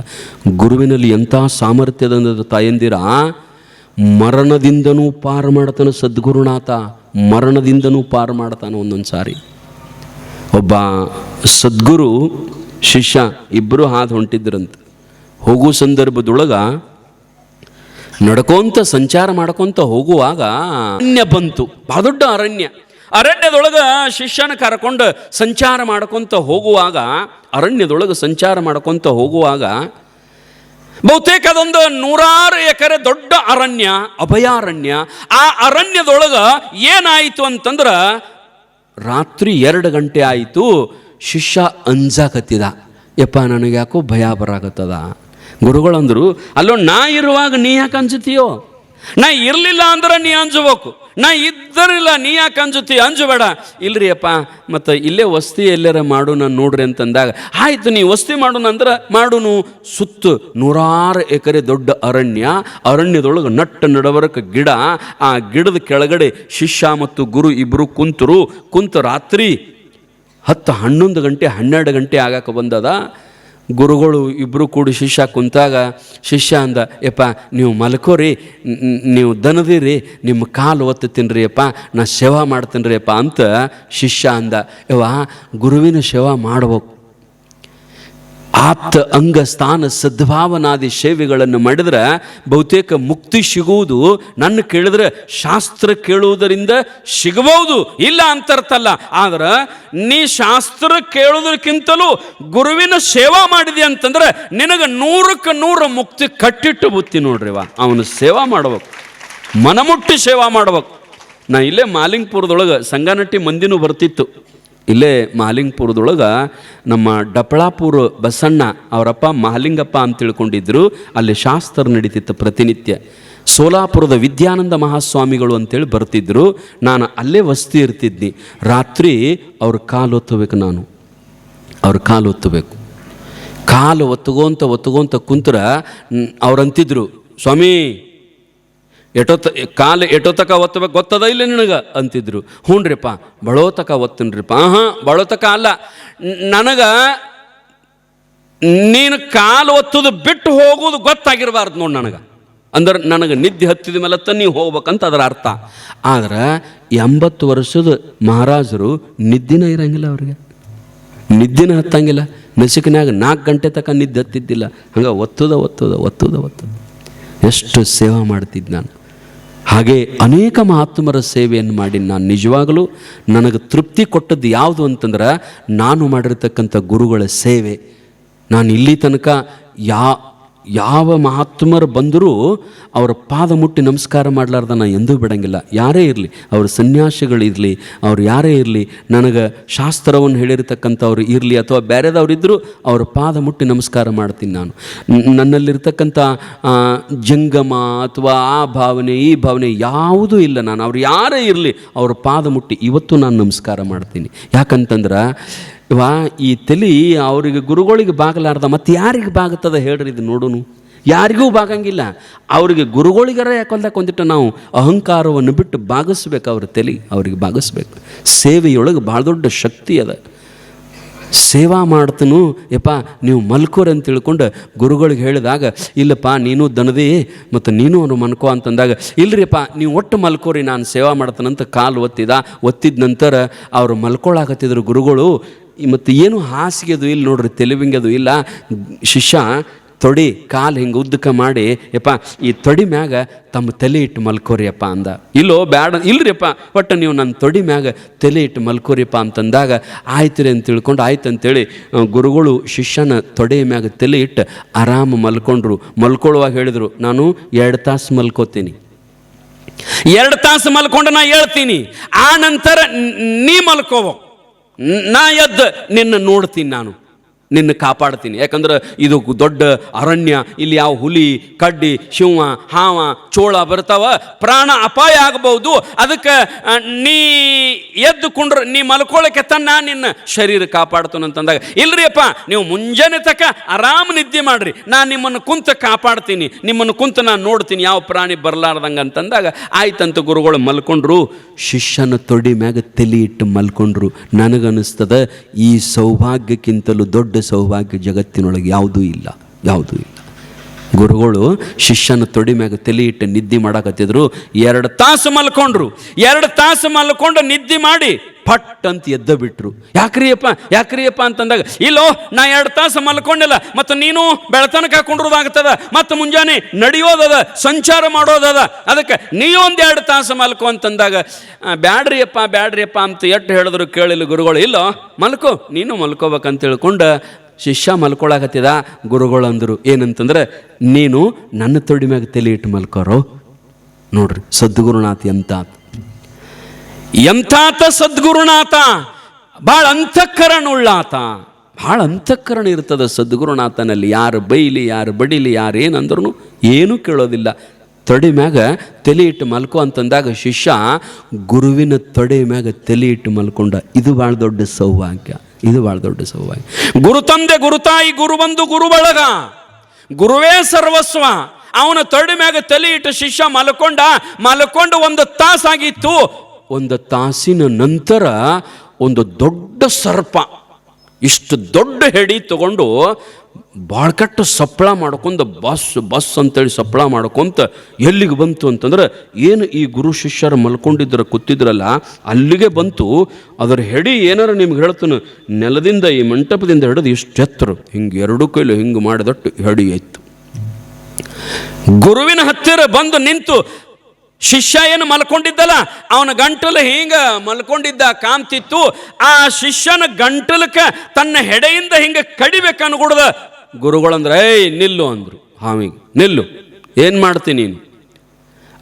[SPEAKER 1] ಗುರುವಿನಲ್ಲಿ ಎಂಥ ಸಾಮರ್ಥ್ಯದ ತಾಯಂದಿರ, ಮರಣದಿಂದನೂ ಪಾರು ಮಾಡ್ತಾನೆ ಸದ್ಗುರುನಾಥ, ಮರಣದಿಂದನೂ ಪಾರು ಮಾಡ್ತಾನೆ ಒಂದೊಂದು ಸಾರಿ. ಒಬ್ಬ ಸದ್ಗುರು, ಶಿಷ್ಯ ಇಬ್ಬರು ಹಾದು ಹೊಂಟಿದ್ರಂತ. ಹೋಗೋ ಸಂದರ್ಭದೊಳಗ ನಡ್ಕೊಂತ ಸಂಚಾರ ಮಾಡ್ಕೊಂತ ಹೋಗುವಾಗ ಅರಣ್ಯ ಬಂತು. ಬಹಳ ದೊಡ್ಡ ಅರಣ್ಯ. ಅರಣ್ಯದೊಳಗ ಶಿಷ್ಯನ ಕರ್ಕೊಂಡು ಸಂಚಾರ ಮಾಡ್ಕೊಂತ ಹೋಗುವಾಗ, ಅರಣ್ಯದೊಳಗೆ ಸಂಚಾರ ಮಾಡ್ಕೊಂತ ಹೋಗುವಾಗ ಬಹುತೇಕ ಅದೊಂದು ನೂರಾರು ಎಕರೆ ದೊಡ್ಡ ಅರಣ್ಯ, ಅಭಯಾರಣ್ಯ. ಆ ಅರಣ್ಯದೊಳಗೆ ಏನಾಯಿತು ಅಂತಂದ್ರೆ ರಾತ್ರಿ ಎರಡು ಗಂಟೆ ಆಯಿತು, ಶಿಷ್ಯ ಅಂಜಾಕತ್ತಿದ ಯಪ್ಪ ನನಗೆ ಯಾಕೋ ಭಯ ಬರಾಕತ್ತದ. ಗುರುಗಳಂದ್ರು, ಅಲ್ಲೋ, ನಾ ಇರುವಾಗ ನೀ ಯಾಕೆ ಅಂಜುತ್ತೀಯೋ? ನಾ ಇರಲಿಲ್ಲ ಅಂದ್ರೆ ನೀ ಅಂಜಬೇಕು ನಾ ಇದ್ದರಿಲ್ಲ, ನೀ ಯಾಕೆ ಅಂಜುತ್ತಿ ಅಂಜಬೇಡ. ಇಲ್ರಿ ಅಪ್ಪ, ಮತ್ತು ಇಲ್ಲೇ ವಸ್ತಿ ಎಲ್ಲಾರ ಮಾಡು ನಾನು ನೋಡ್ರಿ ಅಂತಂದಾಗ, ಆಯ್ತು, ನೀ ವಸ್ತಿ ಮಾಡೋಣ ಅಂದ್ರೆ ಮಾಡುನು. ಸುತ್ತು, ನೂರಾರು ಎಕರೆ ದೊಡ್ಡ ಅರಣ್ಯ, ಅರಣ್ಯದೊಳಗೆ ನಟ್ಟ ನಡವರಕ ಗಿಡ, ಆ ಗಿಡದ ಕೆಳಗಡೆ ಶಿಷ್ಯ ಮತ್ತು ಗುರು ಇಬ್ಬರು ಕುಂತರು. ಕುಂತ ರಾತ್ರಿ ಹತ್ತು ಹನ್ನೊಂದು ಗಂಟೆ, ಹನ್ನೆರಡು ಗಂಟೆ ಆಗಕ್ಕೆ ಬಂದದ. ಗುರುಗಳು ಇಬ್ಬರು ಕೂಡಿ ಶಿಷ್ಯ ಕುಂತಾಗ ಶಿಷ್ಯ ಅಂದ, ಯಪ್ಪ, ನೀವು ಮಲ್ಕೋರಿ ನೀವು ದನದಿರಿ, ನಿಮ್ಮ ಕಾಲು ಒತ್ತು ತಿನ್ರಿ ಅಪ್ಪ ನಾ ಸೇವಾ ಮಾಡ್ತೀನಿ ರೀ ಅಪ್ಪ ಅಂತ ಶಿಷ್ಯ ಅಂದ. ಯವ್ವ, ಗುರುವಿನ ಸೇವಾ ಮಾಡ್ಬೇಕು. ಆಪ್ತ ಅಂಗ ಸ್ಥಾನ ಸದ್ಭಾವನಾದಿ ಸೇವೆಗಳನ್ನು ಮಾಡಿದ್ರೆ ಬಹುತೇಕ ಮುಕ್ತಿ ಸಿಗುವುದು. ನನ್ನ ಕೇಳಿದ್ರೆ ಶಾಸ್ತ್ರ ಕೇಳುವುದರಿಂದ ಸಿಗಬಹುದು. ಇಲ್ಲ ಅಂತರ್ತಲ್ಲ ಆದ್ರೆ ನೀ ಶಾಸ್ತ್ರ ಕೇಳುವುದಕ್ಕಿಂತಲೂ ಗುರುವಿನ ಸೇವಾ ಮಾಡಿದೆ ಅಂತಂದ್ರೆ ನಿನಗೆ ನೂರಕ್ಕೆ ನೂರು ಮುಕ್ತಿ ಕಟ್ಟಿಟ್ಟು ಬುತ್ತಿ ನೋಡ್ರಿವ ಅವನು ಸೇವಾ ಮಾಡ್ಬೇಕು. ಮನಮುಟ್ಟಿ ಸೇವಾ ಮಾಡ್ಬೇಕು. ನಾ ಇಲ್ಲೇ ಮಾಲಿಂಗ್ಪುರದೊಳಗೆ ಸಂಗನಟ್ಟಿ ಮಂದಿನೂ ಬರ್ತಿತ್ತು. ಇಲ್ಲೇ ಮಹಾಲಿಂಗಪುರದೊಳಗೆ ನಮ್ಮ ಡಪಳಾಪುರ ಬಸಣ್ಣ ಅವರಪ್ಪ ಮಹಾಲಿಂಗಪ್ಪ ಅಂತ ತಿಳ್ಕೊಂಡಿದ್ರು. ಅಲ್ಲಿ ಶಾಸ್ತ್ರ ನಡೀತಿತ್ತು ಪ್ರತಿನಿತ್ಯ. ಸೋಲಾಪುರದ ವಿದ್ಯಾನಂದ ಮಹಾಸ್ವಾಮಿಗಳು ಅಂತೇಳಿ ಬರ್ತಿದ್ದರು ನಾನು ಅಲ್ಲೇ ವಸ್ತಿ ಇರ್ತಿದ್ನಿ. ರಾತ್ರಿ ಅವ್ರ ಕಾಲು ಒತ್ತಬೇಕು ನಾನು. ಅವ್ರ ಕಾಲು ಒತ್ತಬೇಕು. ಕಾಲು ಒತ್ತಗೋಂತ ಒತ್ತಗೋಂತ ಕುಂತ್ರ ಅವ್ರಂತಿದ್ರು, ಸ್ವಾಮಿ ಎಟೊತ್ತ, ಕಾಲು ಎಟೋತಕ ಒತ್ತಬೇಕು ಗೊತ್ತದ ಇಲ್ಲ ನಿನಗೆ? ಅಂತಿದ್ರು. ಹ್ಞೂನ್ರಿಪ್ಪ ಬಳೋತಕ ಒತ್ತನ್ರಿಪ್ಪ. ಹಾಂ ಬಳೋತಕ ಅಲ್ಲ. ನನಗೆ ನೀನು ಕಾಲು ಒತ್ತುದು ಬಿಟ್ಟು ಹೋಗೋದು ಗೊತ್ತಾಗಿರಬಾರ್ದು ನೋಡಿ ನನಗೆ. ಅಂದ್ರೆ ನನಗೆ ನಿದ್ದೆ ಹತ್ತಿದ ಮೇಲೆ ನೀವು ಹೋಗ್ಬೇಕಂತ ಅದರ ಅರ್ಥ. ಆದ್ರೆ ಎಂಬತ್ತು ವರ್ಷದ ಮಹಾರಾಜರು ನಿದ್ದಿನ ಇರಂಗಿಲ್ಲ ಅವ್ರಿಗೆ. ನಿದ್ದಿನ ಹತ್ತಂಗಿಲ್ಲ. ನಸಿಕಿನಾಗ ನಾಲ್ಕು ಗಂಟೆ ತನಕ ನಿದ್ದೆ ಹತ್ತಿದ್ದಿಲ್ಲ. ಹಂಗೆ ಒತ್ತದ ಒತ್ತದ ಒತ್ತದ ಒತ್ತದ. ಎಷ್ಟು ಸೇವಾ ಮಾಡ್ತಿದ್ದೆ ನಾನು. ಹಾಗೆ ಅನೇಕ ಮಹಾತ್ಮರ ಸೇವೆಯನ್ನು ಮಾಡಿ ನಾನು ನಿಜವಾಗಲೂ ನನಗೆ ತೃಪ್ತಿ ಕೊಟ್ಟದ್ದು ಯಾವುದು ಅಂತಂದ್ರೆ ನಾನು ಮಾಡಿರ್ತಕ್ಕಂಥ ಗುರುಗಳ ಸೇವೆ. ನಾನು ಇಲ್ಲಿ ತನಕ ಯಾ ಯಾವ ಮಹಾತ್ಮರು ಬಂದರೂ ಅವರ ಪಾದ ಮುಟ್ಟಿ ನಮಸ್ಕಾರ ಮಾಡಲಾರ್ದ ನಾನು ಎಂದೂ ಬಿಡಂಗಿಲ್ಲ. ಯಾರೇ ಇರಲಿ, ಅವ್ರ ಸನ್ಯಾಸಿಗಳಿರಲಿ ಅವ್ರು ಯಾರೇ ಇರಲಿ, ನನಗೆ ಶಾಸ್ತ್ರವನ್ನು ಹೇಳಿರ್ತಕ್ಕಂಥವ್ರು ಇರಲಿ ಅಥವಾ ಬೇರೆದವ್ರಿದ್ದರೂ ಅವರ ಪಾದ ಮುಟ್ಟಿ ನಮಸ್ಕಾರ ಮಾಡ್ತೀನಿ ನಾನು. ನನ್ನಲ್ಲಿರ್ತಕ್ಕಂಥ ಜಂಗಮ ಅಥವಾ ಆ ಭಾವನೆ, ಈ ಭಾವನೆ ಯಾವುದೂ ಇಲ್ಲ ನಾನು. ಅವ್ರು ಯಾರೇ ಇರಲಿ, ಅವರ ಪಾದ ಮುಟ್ಟಿ ಇವತ್ತು ನಾನು ನಮಸ್ಕಾರ ಮಾಡ್ತೀನಿ. ಯಾಕಂತಂದ್ರೆ ವಾ, ಈ ತಲಿ ಅವರಿಗೆ ಗುರುಗಳಿಗೆ ಬಾಗಲಾರ್ದ, ಮತ್ತೆ ಯಾರಿಗೆ ಬಾಗುತ್ತದೆ ಹೇಳ್ರಿ ಇದು ನೋಡುನು? ಯಾರಿಗೂ ಬಾಗಂಗಿಲ್ಲ. ಅವರಿಗೆ ಗುರುಗಳಿಗರ ಯಾಕೊಂದಕ್ಕೆ ಒಂದಿಟ್ಟು ನಾವು ಅಹಂಕಾರವನ್ನು ಬಿಟ್ಟು ಬಾಗಿಸ್ಬೇಕು ಅವ್ರ ತಲೆ, ಅವ್ರಿಗೆ ಬಾಗಿಸ್ಬೇಕು. ಸೇವೆಯೊಳಗೆ ಭಾಳ ದೊಡ್ಡ ಶಕ್ತಿ ಅದ. ಸೇವಾ ಮಾಡ್ತನು, ಯಪ್ಪ, ನೀವು ಮಲ್ಕೋರಿ ಅಂತ ತಿಳ್ಕೊಂಡು ಗುರುಗಳಿಗೆ ಹೇಳಿದಾಗ, ಇಲ್ಲಪ್ಪ, ನೀನು ದನದೇ, ಮತ್ತು ನೀನು ಅವನು ಮನ್ಕೋ ಅಂತಂದಾಗ ಇಲ್ರಿಪ್ಪ ನೀವು ಒಟ್ಟು ಮಲ್ಕೋರಿ, ನಾನು ಸೇವಾ ಮಾಡ್ತಾನಂತ ಕಾಲು ಒತ್ತಿದ. ಒತ್ತಿದ ನಂತರ ಅವರು ಮಲ್ಕೊಳಕತ್ತಿದ್ರು ಗುರುಗಳು ಮತ್ತು ಏನು ಹಾಸಿಗೆ ಅದು ಇಲ್ಲ ನೋಡ್ರಿ ತೆಲುವಿಂಗದು ಇಲ್ಲ. ಶಿಷ್ಯ, ತೊಡಿ, ಕಾಲು ಹಿಂಗೆ ಉದ್ದಕ ಮಾಡಿ, ಯಪ್ಪ, ಈ ತೊಡಿ ಮ್ಯಾಗ ತಮ್ಮ ತಲೆ ಇಟ್ಟು ಮಲ್ಕೋರಿಯಪ್ಪ ಅಂದ. ಇಲ್ಲೋ, ಬ್ಯಾಡ, ಇಲ್ರಿಯಪ್ಪ, ಒಟ್ಟು ನೀವು ನನ್ನ ತೊಡಿ ಮ್ಯಾಗ ತಲೆ ಇಟ್ಟು ಮಲ್ಕೋರಿಯಪ್ಪ ಅಂತಂದಾಗ ಆಯ್ತು ರೀ ಅಂತ ತಿಳ್ಕೊಂಡು, ಆಯ್ತು ಅಂತೇಳಿ ಗುರುಗಳು ಶಿಷ್ಯನ ತೊಡೆ ಮ್ಯಾಗ ತಲೆ ಇಟ್ಟು ಆರಾಮ ಮಲ್ಕೊಂಡ್ರು. ಮಲ್ಕೊಳ್ಳುವಾಗ ಹೇಳಿದರು, ನಾನು ಎರಡು ತಾಸು ಮಲ್ಕೋತೀನಿ. ಎರಡು ತಾಸು ಮಲ್ಕೊಂಡು ನಾ ಹೇಳ್ತೀನಿ. ಆ ನಂತರ ನೀ ಮಲ್ಕೋವ. ನಾ ಎದ್ದು ನಿನ್ನ ನೋಡ್ತೀನಿ ನಾನು. ನಿನ್ನ ಕಾಪಾಡ್ತೀನಿ. ಯಾಕಂದ್ರೆ ಇದು ದೊಡ್ಡ ಅರಣ್ಯ, ಇಲ್ಲಿ ಯಾವ ಹುಲಿ, ಕಡ್ಡಿ, ಶಿವ, ಹಾವ, ಚೋಳ ಬರ್ತಾವ, ಪ್ರಾಣ ಅಪಾಯ ಆಗಬಹುದು. ಅದಕ್ಕೆ ನೀ ಎದ್ದು ಕುಂಡ್ರ, ನೀ ಮಲ್ಕೊಳ್ಳೋಕೆ ತನ್ನ ನಿನ್ನ ಶರೀರ ಕಾಪಾಡ್ತಾನೆ ಅಂತಂದಾಗ, ಇಲ್ರಿಯಪ್ಪ, ನೀವು ಮುಂಜಾನೆ ತಕ್ಕ ಆರಾಮ ನಿದ್ದೆ ಮಾಡ್ರಿ. ನಾನು ನಿಮ್ಮನ್ನು ಕುಂತ ಕಾಪಾಡ್ತೀನಿ. ನಿಮ್ಮನ್ನು ಕುಂತ ನಾನು ನೋಡ್ತೀನಿ, ಯಾವ ಪ್ರಾಣಿ ಬರಲಾರ್ದಂಗೆ ಅಂತಂದಾಗ, ಆಯ್ತಂತ ಗುರುಗಳು ಮಲ್ಕೊಂಡ್ರು, ಶಿಷ್ಯನ ತೊಡಿ ಮ್ಯಾಗ ತಲೆ ಇಟ್ಟು ಮಲ್ಕೊಂಡ್ರು. ನನಗನ್ನಿಸ್ತದ, ಈ ಸೌಭಾಗ್ಯಕ್ಕಿಂತಲೂ ದೊಡ್ಡ ಸೌಭಾಗ್ಯ ಜಗತ್ತಿನೊಳಗೆ ಯಾವುದೂ ಇಲ್ಲ ಯಾವುದೂ ಇಲ್ಲ. ಗುರುಗಳು ಶಿಷ್ಯನ ತೊಡಿ ಮ್ಯಾಗ ತಲೆ ಇಟ್ಟು ನಿದ್ದೆ ಮಾಡಕತ್ತಿದ್ರು. ಎರಡು ತಾಸು ಮಲ್ಕೊಂಡ್ರು. ಎರಡು ತಾಸು ಮಲ್ಕೊಂಡು ನಿದ್ದೆ ಮಾಡಿ ಪಟ್ ಅಂತ ಎದ್ದ ಬಿಟ್ರು. ಯಾಕ್ರಿಯಪ್ಪ ಯಾಕ್ರಿಯಪ್ಪ ಅಂತಂದಾಗ, ಇಲ್ಲೋ, ನಾ ಎರಡು ತಾಸು ಮಲ್ಕೊಂಡಿಲ್ಲ, ಮತ್ತು ನೀನು ಬೆಳತನಕ ಹಾಕೊಂಡಿರೋದಾಗ್ತದ ಮತ್ತು ಮುಂಜಾನೆ ನಡೆಯೋದದ, ಸಂಚಾರ ಮಾಡೋದದ, ಅದಕ್ಕೆ ನೀ ಒಂದು ಎರಡು ತಾಸು ಮಲ್ಕೋ ಅಂತಂದಾಗ ಬ್ಯಾಡ್ರಿಯಪ್ಪ ಬ್ಯಾಡ್ರಿಯಪ್ಪ ಅಂತ ಎಷ್ಟು ಹೇಳಿದ್ರು ಕೇಳಿಲ್ಲ ಗುರುಗಳು. ಇಲ್ಲೋ, ಮಲ್ಕೋ, ನೀನು ಮಲ್ಕೋಬೇಕಂತ ತಿಳ್ಕೊಂಡು ಶಿಷ್ಯ ಮಲ್ಕೊಳಕತ್ತಿದ ಗುರುಗಳು ಅಂದರು ಏನಂತಂದ್ರೆ, ನೀನು ನನ್ನ ತೊಡಿ ಮ್ಯಾಗ ತಲೆ ಇಟ್ಟು ಮಲ್ಕೋರೋ. ನೋಡ್ರಿ, ಸದ್ಗುರುನಾಥ ಎಂತ. ಎಂಥಾತ ಸದ್ಗುರುನಾಥ? ಭಾಳ ಅಂತಃಕರಣ ಉಳ್ಳಾತ ಭಾಳ ಅಂತಃಕರಣ ಇರ್ತದೆ ಸದ್ಗುರುನಾಥನಲ್ಲಿ. ಯಾರು ಬೈಲಿ, ಯಾರು ಬಡಿಲಿ, ಯಾರು ಏನಂದ್ರೂ ಏನೂ ಕೇಳೋದಿಲ್ಲ. ತೊಡೆ ಮ್ಯಾಗ ತಲೆ ಇಟ್ಟು ಮಲ್ಕೋ ಅಂತಂದಾಗ ಶಿಷ್ಯ ಗುರುವಿನ ತೊಡೆ ಮ್ಯಾಗ ತಲೆ ಇಟ್ಟು ಮಲ್ಕೊಂಡ. ಇದು ಭಾಳ ದೊಡ್ಡ ಸೌಭಾಗ್ಯ. ಇದು ಭಾಳ ದೊಡ್ಡ ಸೌಭಾಗ್ಯ ಗುರು ತಂದೆ ಗುರುತಾಯಿ ಗುರು ಬಂದು ಗುರು ಬಳಗ, ಗುರುವೇ ಸರ್ವಸ್ವ. ಅವನ ತೊಡೆ ಮ್ಯಾಗ ತಲೆ ಇಟ್ಟು ಶಿಷ್ಯ ಮಲ್ಕೊಂಡ, ಮಲ್ಕೊಂಡು ಒಂದು ತಾಸಾಗಿತ್ತು. ಒಂದು ತಾಸಿನ ನಂತರ ಒಂದು ದೊಡ್ಡ ಸರ್ಪ, ಇಷ್ಟು ದೊಡ್ಡ ಹೆಡಿ ತಗೊಂಡು ಬಾಳ್ಕಟ್ಟು ಸಪ್ಪಳ ಮಾಡ್ಕೊಂಡ ಬಸ್ ಬಸ್ ಅಂತೇಳಿ ಸಪ್ಪಳ ಮಾಡ್ಕೊಂತ ಎಲ್ಲಿಗೆ ಬಂತು ಅಂತಂದ್ರೆ ಏನು ಈ ಗುರು ಶಿಷ್ಯರು ಮಲ್ಕೊಂಡಿದ್ರ, ಕೂತಿದ್ರಲ್ಲ, ಅಲ್ಲಿಗೆ ಬಂತು. ಅದರ ಹೆಡಿ ಏನಾರು ನಿಮ್ಗೆ ಹೇಳ್ತಾನೆ, ನೆಲದಿಂದ ಈ ಮಂಟಪದಿಂದ ಹಿಡಿದು ಇಷ್ಟು ಎತ್ತರ, ಹಿಂಗೆ ಎರಡು ಕೈಲು ಹಿಂಗೆ ಮಾಡಿದಟ್ಟು ಹೆಡಿ ಆಯ್ತು ಗುರುವಿನ ಹತ್ತಿರ ಬಂದು ನಿಂತು ಶಿಷ್ಯ ಏನು ಮಲ್ಕೊಂಡಿದ್ದಲ್ಲ? ಅವನ ಗಂಟಲು ಹಿಂಗ ಮಲ್ಕೊಂಡಿದ್ದ ಕಾಂತಿತ್ತು ಆ ಶಿಷ್ಯನ ಗಂಟಲಕ್ಕೆ ತನ್ನ ಹೆಡೆಯಿಂದ ಹಿಂಗ ಕಡಿಬೇಕು ಅನ್ಕೊಡ್ದ ಗುರುಗಳಂದ್ರೆ, ಏಯ್, ನಿಲ್ಲು ಅಂದ್ರು. ಹಾವಿಗೆ, ನಿಲ್ಲು, ಏನು ಮಾಡ್ತೀನಿ ನೀನು?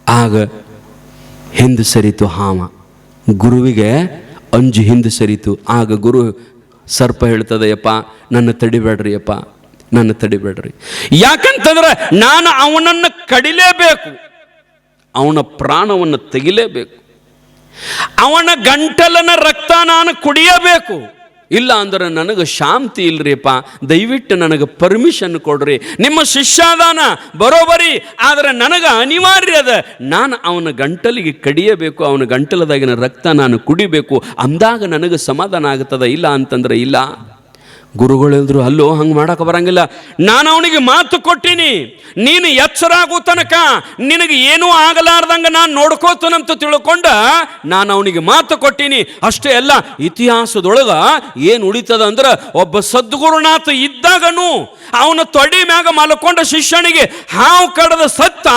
[SPEAKER 1] ಆಗ ಹಿಂದೆ ಸರಿತು ಹಾವ. ಗುರುವಿಗೆ ಅಂಜು ಹಿಂದೆ ಸರಿತು. ಆಗ ಗುರು ಸರ್ಪ ಹೇಳ್ತದೆಯಪ್ಪ, ನನ್ನ ತಡಿಬೇಡ್ರಿ ಯಪ್ಪ ನನ್ನ ತಡಿಬೇಡ್ರಿ ಯಾಕಂತಂದ್ರೆ, ನಾನು ಅವನನ್ನು ಕಡಿಲೇಬೇಕು. ಅವನ ಪ್ರಾಣವನ್ನು ತೆಗಿಲೇಬೇಕು. ಅವನ ಗಂಟಲನ ರಕ್ತ ನಾನು ಕುಡಿಯಬೇಕು. ಇಲ್ಲ ಅಂದ್ರೆ ನನಗೆ ಶಾಂತಿ ಇಲ್ರಿಪ್ಪ. ದಯವಿಟ್ಟು ನನಗೆ ಪರ್ಮಿಷನ್ ಕೊಡ್ರಿ. ನಿಮ್ಮ ಶಿಷ್ಯಾದಾನ ಬರೋಬರಿ, ಆದರೆ ನನಗೆ ಅನಿವಾರ್ಯ ಅದ. ನಾನು ಅವನ ಗಂಟಲಿಗೆ ಕಡಿಯಬೇಕು, ಅವನ ಗಂಟಲದಾಗಿನ ರಕ್ತ ನಾನು ಕುಡಿಬೇಕು. ಅಂದಾಗ ನನಗೆ ಸಮಾಧಾನ ಆಗ್ತದ? ಇಲ್ಲ ಅಂತಂದ್ರೆ ಇಲ್ಲ. ಗುರುಗಳು ಹೇಳಿದ್ರು ಅಲ್ಲೋ, ಹಂಗೆ ಮಾಡಕ್ಕೆ ಬರಂಗಿಲ್ಲ. ನಾನು ಅವನಿಗೆ ಮಾತು ಕೊಟ್ಟಿನಿ. ನೀನು ಎಚ್ಚರಾಗೋ ತನಕ, ನಿನಗೆ ಏನೂ ಆಗಲಾರ್ದಂಗೆ ನಾನು ನೋಡ್ಕೋತನಂತ ತಿಳ್ಕೊಂಡ ನಾನು ಅವನಿಗೆ ಮಾತು ಕೊಟ್ಟಿನಿ. ಅಷ್ಟೇ ಅಲ್ಲ, ಇತಿಹಾಸದೊಳಗೆ ಏನು ಉಳಿತದ ಅಂದ್ರೆ ಒಬ್ಬ ಸದ್ಗುರುನಾಥ ಇದ್ದಾಗನು ಅವನ ತೊಡೆ ಮ್ಯಾಗ ಮಲ್ಕೊಂಡ ಶಿಷ್ಯನಿಗೆ ಹಾವು ಕಡದ ಸತ್ತ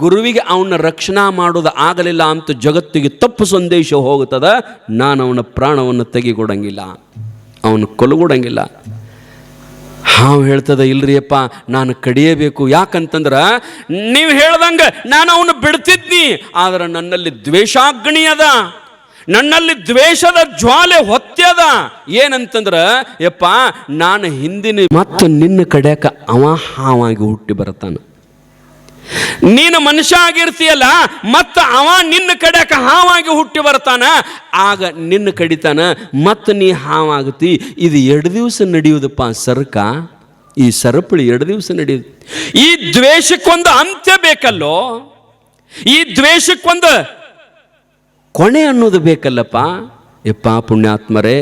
[SPEAKER 1] ಗುರುವಿಗೆ ಅವನ ರಕ್ಷಣಾ ಮಾಡೋದು ಆಗಲಿಲ್ಲ ಅಂತ ಜಗತ್ತಿಗೆ ತಪ್ಪು ಸಂದೇಶ ಹೋಗುತ್ತದೆ, ನಾನು ಅವನ ಪ್ರಾಣವನ್ನು ತೆಗಿಕೊಡಂಗಿಲ್ಲ ಅವನು ಕೊಲಗೊಡಂಗಿಲ್ಲ. ಹಾವು ಹೇಳ್ತದ, ಇಲ್ರಿಯಪ್ಪ, ನಾನು ಕಡಿಯಬೇಕು. ಯಾಕಂತಂದ್ರೆ, ನೀವು ಹೇಳ್ದಂಗೆ ನಾನು ಅವನು ಬಿಡ್ತಿದ್ನಿ. ಆದ್ರೆ ನನ್ನಲ್ಲಿ ದ್ವೇಷಾಗ್ನಿ ಅದ. ನನ್ನಲ್ಲಿ ದ್ವೇಷದ ಜ್ವಾಲೆ ಹೊತ್ಯದ ಏನಂತಂದ್ರೆ, ಯಪ್ಪ, ನಾನು ಹಿಂದಿನ ಮತ್ತು ನಿನ್ನ ಕಡೆಯಕ ಅವ ಹಾವಾಗಿ ಹುಟ್ಟಿ ಬರ್ತಾನ. ನೀನು ಮನುಷ್ಯ ಆಗಿರ್ತೀಯಲ್ಲ, ಮತ್ತು ಅವ ನಿನ್ನ ಕಡೆಕ ಹಾವಾಗಿ ಹುಟ್ಟಿ ಬರ್ತಾನ. ಆಗ ನಿನ್ನ ಕಡಿತಾನ ಮತ್ತು ನೀ ಹಾವಾಗತಿ. ಇದು ಎರಡು ದಿವಸ ನಡೆಯುವುದಪ್ಪ ಸರ್ಕ? ಈ ಸರಪಳಿ ಎರಡು ದಿವಸ ನಡೆಯುದು ಈ ದ್ವೇಷಕ್ಕೊಂದು ಅಂತ್ಯ ಬೇಕಲ್ಲೋ? ಈ ದ್ವೇಷಕ್ಕೊಂದು ಕೊನೆ ಅನ್ನೋದು ಬೇಕಲ್ಲಪ್ಪ? ಯಪ್ಪ ಪುಣ್ಯಾತ್ಮರೇ,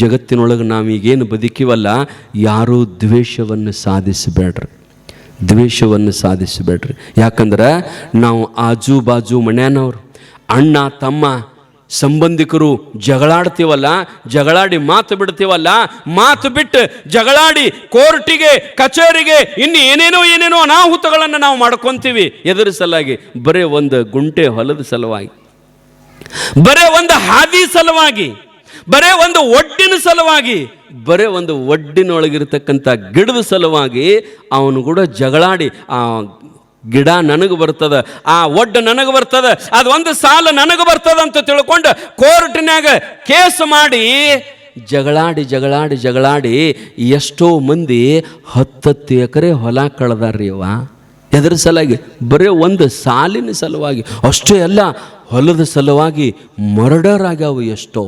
[SPEAKER 1] ಜಗತ್ತಿನೊಳಗೆ ನಾವೀಗೇನು ಬದುಕಿವಲ್ಲ, ಯಾರೂ ದ್ವೇಷವನ್ನು ಸಾಧಿಸಬೇಡ್ರಿ. ದ್ವೇಷವನ್ನು ಸಾಧಿಸಬೇಡ್ರಿ. ಯಾಕಂದ್ರೆ ನಾವು ಆಜು ಬಾಜು ಮನ್ಯಾನವ್ರು. ಅಣ್ಣ, ತಮ್ಮ, ಸಂಬಂಧಿಕರು ಜಗಳಾಡ್ತೀವಲ್ಲ, ಜಗಳಾಡಿ ಮಾತು ಬಿಡ್ತೀವಲ್ಲ, ಮಾತು ಬಿಟ್ಟು ಜಗಳಾಡಿ ಕೋರ್ಟಿಗೆ, ಕಚೇರಿಗೆ ಇನ್ನು ಏನೇನೋ ಏನೇನೋ ಅನಾಹುತಗಳನ್ನು ನಾವು ಮಾಡ್ಕೊತೀವಿ. ಎದುರು ಸಲುವಾಗಿ ಬರೀ ಒಂದು ಗುಂಟೆ ಹೊಲದ ಸಲುವಾಗಿ, ಬರೇ ಒಂದು ಹಾದಿ ಸಲುವಾಗಿ ಬರೇ ಒಂದು ಒಡ್ಡಿನ ಸಲುವಾಗಿ. ಬರೇ ಒಂದು ಒಡ್ಡಿನೊಳಗಿರ್ತಕ್ಕಂಥ ಗಿಡದ ಸಲುವಾಗಿ ಅವನು ಕೂಡ ಜಗಳಾಡಿ, ಆ ಗಿಡ ನನಗೆ ಬರ್ತದ, ಆ ಒಡ್ಡ ನನಗೆ ಬರ್ತದ, ಅದು ಒಂದು ಸಾಲ ನನಗೆ ಬರ್ತದ ಅಂತ ತಿಳ್ಕೊಂಡು ಕೋರ್ಟ್ನ್ಯಾಗ ಕೇಸ್ ಮಾಡಿ ಜಗಳಾಡಿ ಜಗಳಾಡಿ ಜಗಳಾಡಿ ಎಷ್ಟೋ ಮಂದಿ ಹತ್ತತ್ತು ಎಕರೆ ಹೊಲ ಕಳೆದಾರ್ರಿ ಅವ ಎದರ ಸಲುವಾಗಿ, ಬರೀ ಒಂದು ಸಾಲಿನ ಸಲುವಾಗಿ, ಅಷ್ಟೇ ಅಲ್ಲ, ಹೊಲದ ಸಲುವಾಗಿ ಮರ್ಡರ್ ಆಗ್ಯಾವು ಎಷ್ಟೋ.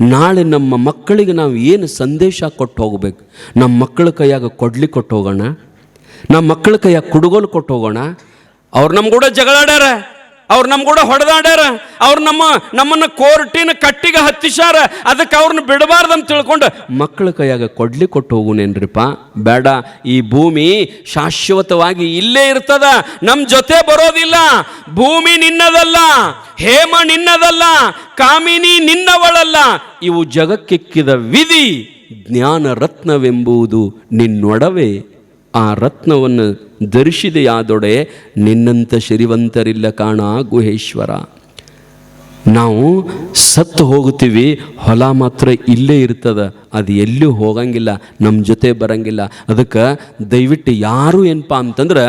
[SPEAKER 1] ನಾಳೆ ನಮ್ಮ ಮಕ್ಕಳಿಗೆ ನಾವು ಏನು ಸಂದೇಶ ಕೊಟ್ಟು ಹೋಗ್ಬೇಕು? ನಮ್ಮ ಮಕ್ಕಳ ಕೈಯಾಗ ಕೊಡ್ಲಿ ಕೊಟ್ಟು ಹೋಗೋಣ? ನಮ್ಮ ಮಕ್ಕಳ ಕೈಯಾಗ ಕುಡುಗೋಲು ಕೊಟ್ಟು ಹೋಗೋಣ? ಅವ್ರು ನಮ್ಮ ಕೂಡ ಜಗಳಾಡ್ಯಾರ ಅವ್ರು ನಮ್ಮ ಕೂಡ ಹೊಡೆದಾಡ್ಯಾರ. ಅವ್ರು ನಮ್ಮ ನಮ್ಮನ್ನ ಕೋರ್ಟಿನ ಕಟ್ಟಿಗೆ ಹತ್ತಿಸ್ಯಾರ. ಅದಕ್ಕೆ ಅವ್ರನ್ನ ಅಂತ ತಿಳ್ಕೊಂಡು ಮಕ್ಕಳ ಕೈಯಾಗ ಕೊಡ್ಲಿ ಕೊಟ್ಟು ಹೋಗುನೇನ್ರಿಪ್ಪ? ಬೇಡ. ಈ ಭೂಮಿ ಶಾಶ್ವತವಾಗಿ ಇಲ್ಲೇ ಇರ್ತದ. ನಮ್ಮ ಜೊತೆ ಬರೋದಿಲ್ಲ. ಭೂಮಿ ನಿನ್ನದಲ್ಲ. ಹೇಮ ನಿನ್ನದಲ್ಲ. ಕಾಮಿನಿ ನಿನ್ನವಳಲ್ಲ. ಇವು ಜಗಕ್ಕೆಕ್ಕಿದ ವಿಧಿ ಜ್ಞಾನ ರತ್ನವೆಂಬುದು ನಿನ್ನೊಡವೆ. ಆ ರತ್ನವನ್ನು ಧರಿಸಿದೆಯಾದೊಡೆ ನಿನ್ನಂಥ ಶ್ರೀವಂತರಿಲ್ಲ ಕಾಣ ಗುಹೇಶ್ವರ. ನಾವು ಸತ್ತು ಹೋಗುತ್ತೀವಿ, ಹೊಲ ಮಾತ್ರ ಇಲ್ಲೇ ಇರ್ತದ, ಅದು ಎಲ್ಲೂ ಹೋಗಂಗಿಲ್ಲ ನಮ್ಮ ಜೊತೆ ಬರಂಗಿಲ್ಲ. ಅದಕ್ಕೆ ದಯವಿಟ್ಟು ಯಾರು ಏನಪ್ಪ ಅಂತಂದ್ರೆ,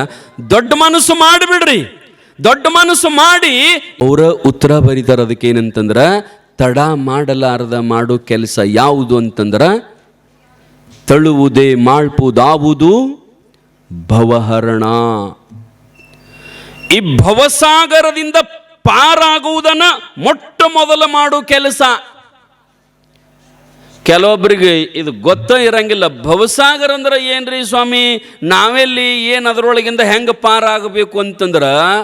[SPEAKER 1] ದೊಡ್ಡ ಮನಸ್ಸು ಮಾಡಿಬಿಡ್ರಿ ದೊಡ್ಡ ಮನಸ್ಸು ಮಾಡಿ. ಅವರ ಉತ್ತರ ಬರೀತಾರೆ ಅದಕ್ಕೆ ಏನಂತಂದ್ರೆ, ತಡ ಮಾಡಲಾರದ ಮಾಡೋ ಕೆಲಸ ಯಾವುದು ಅಂತಂದ್ರೆ, ತಳುವುದೇ, ಮಾಳ್ಪುದಾವುದು ಭವಹರಣ. ಈ ಭವಸಾಗರದಿಂದ ಪಾರಾಗುವುದನ್ನು ಮೊಟ್ಟ ಮೊದಲು ಮಾಡೋ ಕೆಲಸ. ಕೆಲವೊಬ್ಬರಿಗೆ ಇದು ಗೊತ್ತ ಇರಂಗಿಲ್ಲ. ಭವಸಾಗರ ಅಂದ್ರೆ ಏನ್ರಿ ಸ್ವಾಮಿ? ನಾವೆಲ್ಲಿ ಏನು ಅದರೊಳಗಿಂದ ಹೆಂಗೆ ಪಾರಾಗಬೇಕು ಅಂತಂದ್ರೆ,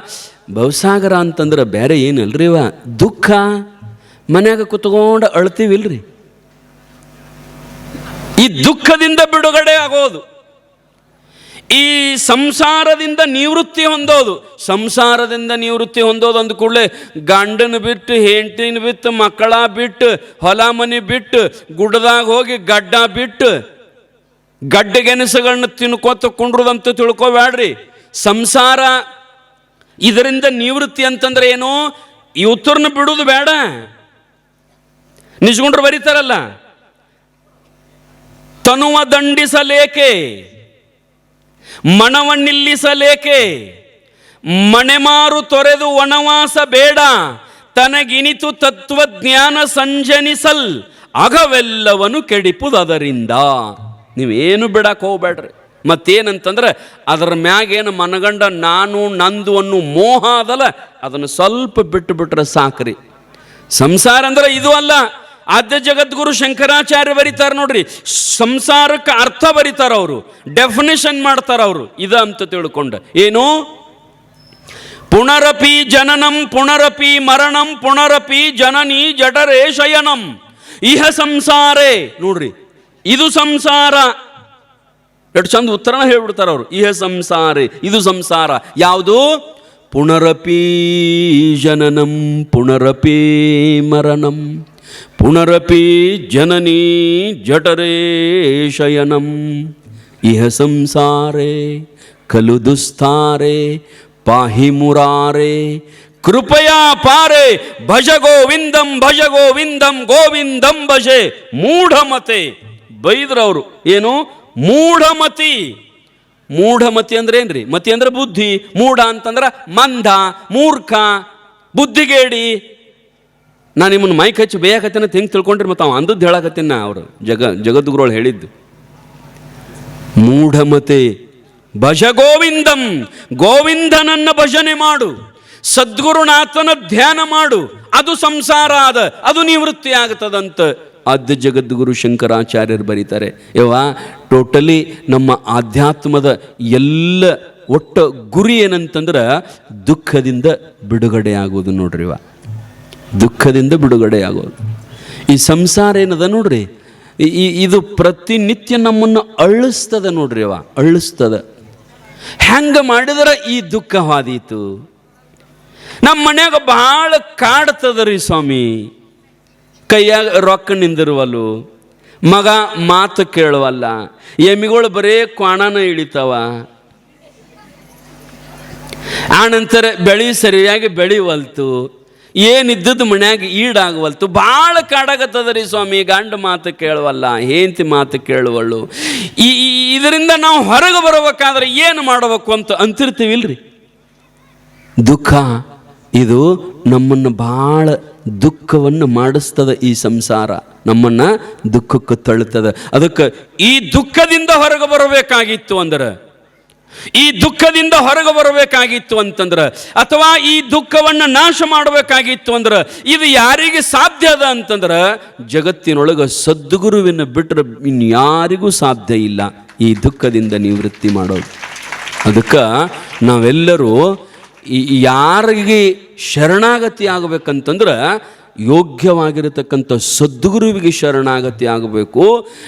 [SPEAKER 1] ಭವಸಾಗರ ಅಂತಂದ್ರೆ ಬೇರೆ ಏನಲ್ರಿ ಇವ? ದುಃಖ. ಮನ್ಯಾಗ ಕುತ್ಕೊಂಡು ಅಳ್ತೀವಿಲ್ರಿ? ಈ ದುಃಖದಿಂದ ಬಿಡುಗಡೆ ಆಗೋದು. ಈ ಸಂಸಾರದಿಂದ ನಿವೃತ್ತಿ ಹೊಂದೋದು, ಸಂಸಾರದಿಂದ ನಿವೃತ್ತಿ ಹೊಂದೋದು ಅಂದ ಕೂಡಲೇ ಗಂಡನ ಬಿಟ್ಟು, ಹೆಂಡತಿನ ಬಿಟ್ಟು, ಮಕ್ಕಳ ಬಿಟ್ಟು, ಹೊಲ ಮನೆ ಬಿಟ್ಟು, ಗುಡ್ಡದಾಗ ಹೋಗಿ ಗಡ್ಡ ಬಿಟ್ಟು ಗಡ್ಡ ಗೆಣಸುಗಳನ್ನ ತಿನ್ಕೋತ ಕುಂಡ್ರದಂತ ತಿಳ್ಕೊಬೇಡ್ರಿ ಸಂಸಾರ ಇದರಿಂದ ನಿವೃತ್ತಿ ಅಂತಂದ್ರೆ ಏನು ಈ ಉತ್ತರನ ಬಿಡುವುದು ಬೇಡ. ನಿಜಗುಂಡ್ರು ಬರೀತಾರಲ್ಲ, ತನುವ ದಂಡಿಸಲೇಕೆ? ಮಣವನ್ನಿಲ್ಲಿಸಲೇಕೆ? ಮಣೆಮಾರು ತೊರೆದು ವನವಾಸ ಬೇಡ. ತನಗಿನಿತು ತತ್ವಜ್ಞಾನ ಸಂಜನಿಸಲ್. ಅಗವೆಲ್ಲವನು ಕೆಡಿಪುದರಿಂದ ನೀವೇನು ಬಿಡಕ್ಕೆ ಹೋಗ್ಬೇಡ್ರಿ. ಮತ್ತೇನಂತಂದ್ರೆ ಅದರ ಮ್ಯಾಗೇನು ಮನಗಂಡ ನಾನು, ನಂದು ಅನ್ನು ಮೋಹ ಅದಲ್ಲ. ಅದನ್ನು ಸ್ವಲ್ಪ ಬಿಟ್ಟು ಬಿಟ್ರೆ ಸಾಕ್ರಿ. ಸಂಸಾರ ಅಂದ್ರೆ ಇದು ಅಲ್ಲ. ಆದ್ಯ ಜಗದ್ಗುರು ಶಂಕರಾಚಾರ್ಯ ಬರೀತಾರೆ ನೋಡ್ರಿ, ಸಂಸಾರಕ್ಕೆ ಅರ್ಥ ಬರೀತಾರ ಅವರು ಡೆಫಿನೇಷನ್ ಮಾಡ್ತಾರೆ ಅವರು, ಇದ ಅಂತ ತಿಳ್ಕೊಂಡು. ಏನು? ಪುನರಪಿ ಜನನಂ, ಪುನರಪಿ ಮರಣಂ, ಪುನರಪಿ ಜನನಿ ಜಠರೇ ಶಯನಂ. ಇಹ ಸಂಸಾರೇ, ನೋಡ್ರಿ, ಇದು ಸಂಸಾರ. ಎಷ್ಟು ಚಂದ ಉತ್ತರನ ಹೇಳ್ಬಿಡ್ತಾರೆ ಅವರು, ಇಹ ಸಂಸಾರೇ, ಇದು ಸಂಸಾರ. ಯಾವುದು? ಪುನರಪಿ ಜನನಂ, ಪುನರಪಿ ಮರಣಂ. ಪುನರಪಿ ಜನನೀ ಜಠರೇ ಶಯನಂ. ಇಹ ಸಂಸಾರೇ ಖಲು ದುಸ್ತಾರೆ ಪಾಹಿ ಮುರಾರೆ. ಕೃಪಯಾ ಪಾರೆ ಭಜ ಗೋವಿಂದಂ ಭಜ ಗೋವಿಂದಂ ಗೋವಿಂದಂ ಭಜೆ ಮೂಢಮತೆ. ಬೈದ್ರವರು ಏನು? ಮೂಢಮತಿ. ಮೂಢಮತಿ ಅಂದ್ರೆ ಏನ್ರಿ? ಮತಿ ಅಂದ್ರೆ ಬುದ್ಧಿ. ಮೂಢ ಅಂತಂದ್ರ ಮಂದ, ಮೂರ್ಖ, ಬುದ್ಧಿಗೇಡಿ ನಾನು ನಿಮ್ಮನ್ನು ಮೈಕ್ ಹಚ್ಚಿ ಬೇಯಾಕತ್ತೇನೆ ಹೆಂಗೆ ತಿಳ್ಕೊಂಡ್ರಿ ಮತ್ತು ಅವ ಅಂದದ್ದು ಹೇಳಕತ್ತೀನಿ ಅವರು. ಜಗ, ಜಗದ್ಗುರುಗಳು ಹೇಳಿದ್ದು. ಮೂಢಮತೆ ಭಜ ಗೋವಿಂದಂ, ಗೋವಿಂದನನ್ನ ಭಜನೆ ಮಾಡು. ಸದ್ಗುರುನಾಥನ ಧ್ಯಾನ ಮಾಡು. ಅದು ಸಂಸಾರ ಅದ ಅದು ನಿವೃತ್ತಿ ಆಗ್ತದಂತ. ಆದ್ಯ ಜಗದ್ಗುರು ಶಂಕರಾಚಾರ್ಯರು ಬರೀತಾರೆ. ಯವ್ವ, ಟೋಟಲಿ ನಮ್ಮ ಆಧ್ಯಾತ್ಮದ ಎಲ್ಲ ಒಟ್ಟ ಗುರಿ ಏನಂತಂದ್ರೆ ದುಃಖದಿಂದ ಬಿಡುಗಡೆ ಆಗೋದು ನೋಡ್ರಿ ಇವ ದುಃಖದಿಂದ ಬಿಡುಗಡೆ ಆಗೋದು ಈ ಸಂಸಾರ ಏನದ ನೋಡ್ರಿ? ಈ- ಇದು ಪ್ರತಿನಿತ್ಯ ನಮ್ಮನ್ನು ಅಳಿಸ್ತದ ನೋಡ್ರಿ ಅವ, ಅಳಿಸ್ತದ. ಹೆಂಗೆ ಮಾಡಿದ್ರೆ ಈ ದುಃಖವಾದೀತು. ನಮ್ಮ ಮನ್ಯಾಗ ಭಾಳ ಕಾಡ್ತದ ಸ್ವಾಮಿ. ಕೈಯಾಗ ರೊಕ್ಕ ನಿಂದಿರುವಲ್ಲು, ಮಗ ಮಾತು ಕೇಳುವಲ್ಲ ಎಮಿಗಳು ಬರೇ ಕ್ವಾಣನ ಇಳಿತಾವ. ಆನಂತರ ಬೆಳಿ ಸರಿಯಾಗಿ ಬೆಳಿವಲ್ತು ಏನಿದ್ದದ್ದು ಮನ್ಯಾಗ ಈಡಾಗವಲ್ತು. ಭಾಳ ಕಾಡಾಗತ್ತದ ರೀ ಸ್ವಾಮಿ ಗಂಡ ಮಾತು ಕೇಳುವಲ್ಲ ಹೇಂತಿ ಮಾತು ಕೇಳುವಳು. ಈ ಇದರಿಂದ ನಾವು ಹೊರಗೆ ಬರಬೇಕಾದ್ರೆ ಏನು ಮಾಡಬೇಕು ಅಂತ ಅಂತಿರ್ತೀವಿಲ್ರಿ? ದುಃಖ, ಇದು ನಮ್ಮನ್ನು ಭಾಳ ದುಃಖವನ್ನು ಮಾಡಿಸ್ತದ ಈ ಸಂಸಾರ. ನಮ್ಮನ್ನ ದುಃಖಕ್ಕೆ ತಳ್ಳುತ್ತದೆ ಅದಕ್ಕೆ ಈ ದುಃಖದಿಂದ ಹೊರಗೆ ಬರಬೇಕಾಗಿತ್ತು ಅಂದ್ರೆ ಈ ದುಃಖದಿಂದ ಹೊರಗೆ ಬರಬೇಕಾಗಿತ್ತು ಅಂತಂದ್ರೆ, ಅಥವಾ ಈ ದುಃಖವನ್ನು ನಾಶ ಮಾಡಬೇಕಾಗಿತ್ತು ಅಂದ್ರೆ, ಇದು ಯಾರಿಗೆ ಸಾಧ್ಯ ಅದ ಅಂತಂದ್ರೆ, ಜಗತ್ತಿನೊಳಗೆ ಸದ್ಗುರುವಿನ ಬಿಟ್ಟರೆ ಇನ್ಯಾರಿಗೂ ಸಾಧ್ಯ ಇಲ್ಲ ಈ ದುಃಖದಿಂದ ನಿವೃತ್ತಿ ಮಾಡೋದು. ಅದಕ್ಕೆ ನಾವೆಲ್ಲರೂ ಯಾರಿಗೆ ಶರಣಾಗತಿ ಆಗಬೇಕಂತಂದ್ರೆ ಯೋಗ್ಯವಾಗಿರತಕ್ಕಂಥ ಸದ್ಗುರುವಿಗೆ ಶರಣಾಗತಿ ಆಗಬೇಕು.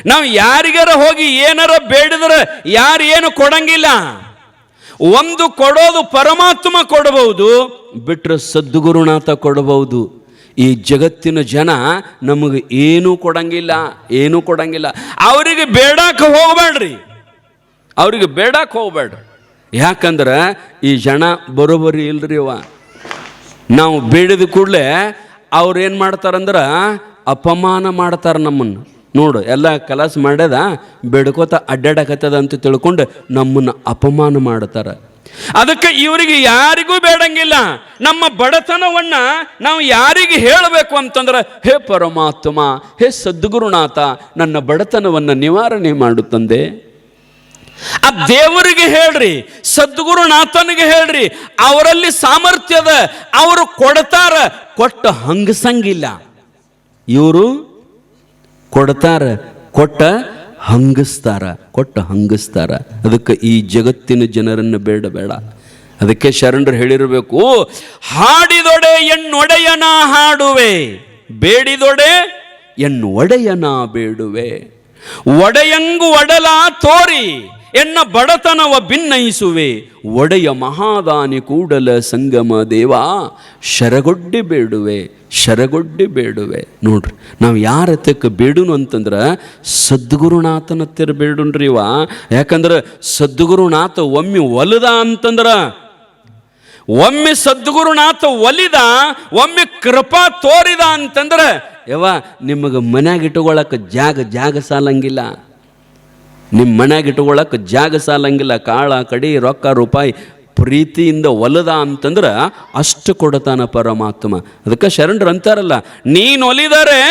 [SPEAKER 1] ನಾವು ಯಾರಿಗಾರ ಹೋಗಿ ಏನಾರ ಬೇಡಿದ್ರೆ ಯಾರು ಏನು ಕೊಡಂಗಿಲ್ಲ. ಒಂದು ಕೊಡೋದು ಪರಮಾತ್ಮ ಕೊಡಬಹುದು ಬಿಟ್ಟರೆ ಸದ್ಗುರುನಾಥ ಕೊಡಬಹುದು. ಈ ಜಗತ್ತಿನ ಜನ ನಮಗೆ ಏನೂ ಕೊಡಂಗಿಲ್ಲ ಏನೂ ಕೊಡಂಗಿಲ್ಲ. ಅವರಿಗೆ ಬೇಡಕ್ಕೆ ಹೋಗಬೇಡ್ರಿ ಅವರಿಗೆ ಬೇಡಕ್ಕೆ ಹೋಗಬೇಡ್ರಿ ಯಾಕಂದ್ರೆ ಈ ಜನ ಬರೋಬರಿ ಇಲ್ರಿ ಅವ ನಾವು ಬೇಡಿದ ಕೂಡಲೇ ಅವ್ರು ಏನು ಮಾಡ್ತಾರಂದ್ರೆ, ಅಪಮಾನ ಮಾಡ್ತಾರೆ ನಮ್ಮನ್ನು. ನೋಡು, ಎಲ್ಲ ಕೆಲಸ ಮಾಡ್ಯದ, ಬೆಡ್ಕೋತ ಅಡ್ಡಾಡಕತ್ತದ ಅಂತ ತಿಳ್ಕೊಂಡು ನಮ್ಮನ್ನು ಅಪಮಾನ ಮಾಡ್ತಾರೆ. ಅದಕ್ಕೆ ಇವರಿಗೆ ಯಾರಿಗೂ ಬೇಡಂಗಿಲ್ಲ. ನಮ್ಮ ಬಡತನವನ್ನ ನಾವು ಯಾರಿಗೆ ಹೇಳಬೇಕು ಅಂತಂದ್ರೆ, ಹೇ ಪರಮಾತ್ಮ, ಹೇ ಸದ್ಗುರುನಾಥ, ನನ್ನ ಬಡತನವನ್ನು ನಿವಾರಣೆ ಮಾಡುತ್ತಂದೆ ತಂದೆ. ಆ ದೇವರಿಗೆ ಹೇಳ್ರಿ ಸದ್ಗುರುನಾಥನಿಗೆ ಹೇಳ್ರಿ, ಅವರಲ್ಲಿ ಸಾಮರ್ಥ್ಯದ, ಅವರು ಕೊಡ್ತಾರ, ಕೊಟ್ಟ ಹಂಗಸಂಗಿಲ್ಲ. ಇವರು ಕೊಡ್ತಾರ, ಕೊಟ್ಟ ಹಂಗಿಸ್ತಾರ ಕೊಟ್ಟ ಹಂಗಿಸ್ತಾರ. ಅದಕ್ಕೆ ಈ ಜಗತ್ತಿನ ಜನರನ್ನು ಬೇಡ ಬೇಡ. ಅದಕ್ಕೆ ಶರಣರು ಹೇಳಿರಬೇಕು, ಹಾಡಿದೊಡೆ ಎನ್ನೊಡೆಯನ ಹಾಡುವೆ, ಬೇಡಿದೊಡೆ ಎನ್ನೊಡೆಯನ ಬೇಡುವೆ. ಒಡೆಯಂಗು ಒಡಲ ತೋರಿ ಎನ್ನ ಬಡತನವ ಭಿನ್ನಯಿಸುವೆ. ಒಡೆಯ ಮಹಾದಾನಿ ಕೂಡಲ ಸಂಗಮ ದೇವ, ಶರಗೊಡ್ಡಿ ಬೇಡುವೆ ಶರಗೊಡ್ಡಿ ಬೇಡುವೆ. ನೋಡ್ರಿ, ನಾವು ಯಾರ ಹತ್ತಕ್ಕೆ ಬೇಡುನು ಅಂತಂದ್ರೆ ಸದ್ಗುರುನಾಥನ ಹತ್ತಿರ ಬೇಡುನ್ರಿ ಇವ. ಯಾಕಂದ್ರೆ ಸದ್ಗುರುನಾಥ ಒಮ್ಮೆ ಒಲದ ಅಂತಂದ್ರ, ಒಮ್ಮೆ ಸದ್ಗುರುನಾಥ ಒಲಿದ, ಒಮ್ಮೆ ಕೃಪಾ ತೋರಿದ ಅಂತಂದ್ರೆ ಯವ ನಿಮಗೆ ಮನ್ಯಾಗ ಇಟ್ಕೊಳಕ್ಕೆ ಜಾಗ ಜಾಗ ಸಾಲಂಗಿಲ್ಲ. ನಿಮ್ಮ ಮನ್ಯಾಗ ಇಟ್ಕೊಳ್ಳೋಕೆ ಜಾಗ ಸಾಲಂಗಿಲ್ಲ, ಕಾಳ, ಕಡಿ, ರೊಕ್ಕ, ರೂಪಾಯಿ ಪ್ರೀತಿಯಿಂದ ಒಲದ ಅಂತಂದ್ರೆ ಅಷ್ಟು ಕೊಡತಾನ ಪರಮಾತ್ಮ. ಅದಕ್ಕೆ ಶರಣರು ಅಂತಾರಲ್ಲ, ನೀನು ಒಲಿದರೆ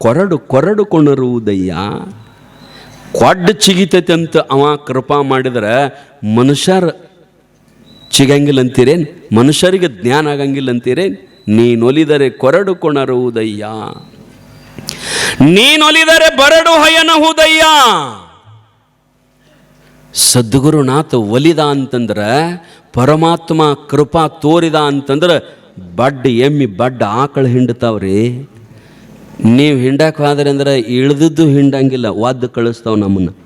[SPEAKER 1] ಕೊರಡು ಕೊರಡು ಕೊಂಡರುವುದಯ್ಯ ಕೊಡ್ಡು ಚಿಗಿತೈತೆ ಅಂತ ಅವ ಕೃಪಾ ಮಾಡಿದ್ರೆ ಮನುಷ್ಯರ ಚಿಗಂಗಿಲ್ಲ ಅಂತೀರೇನು ಮನುಷ್ಯರಿಗೆ ಜ್ಞಾನ ಆಗಂಗಿಲ್ಲ ಒಲಿದರೆ ಕೊರಡು ಕೊಣರುವುದಯ್ಯ ನೀನೊಲಿದರೆ ಬರಡು ಹಯನ ಹುದಯ್ಯ. ಸದ್ಗುರುನಾಥ ಒಲಿದ ಅಂತಂದ್ರೆ, ಪರಮಾತ್ಮ ಕೃಪಾ ತೋರಿದ ಅಂತಂದ್ರೆ ಬಡ್ಡ ಎಮ್ಮಿ ಬಡ್ಡ ಆಕಳು ಹಿಂಡ್ತಾವ್ರಿ. ನೀವು ಹಿಂಡಕ್ಕೆ ಹೋದ್ರೆ ಅಂದ್ರೆ ಇಳ್ದದ್ದು ಹಿಂಡಂಗಿಲ್ಲ ವಾದ್ದು ಕಳಿಸ್ತಾವ ನಮ್ಮನ್ನು.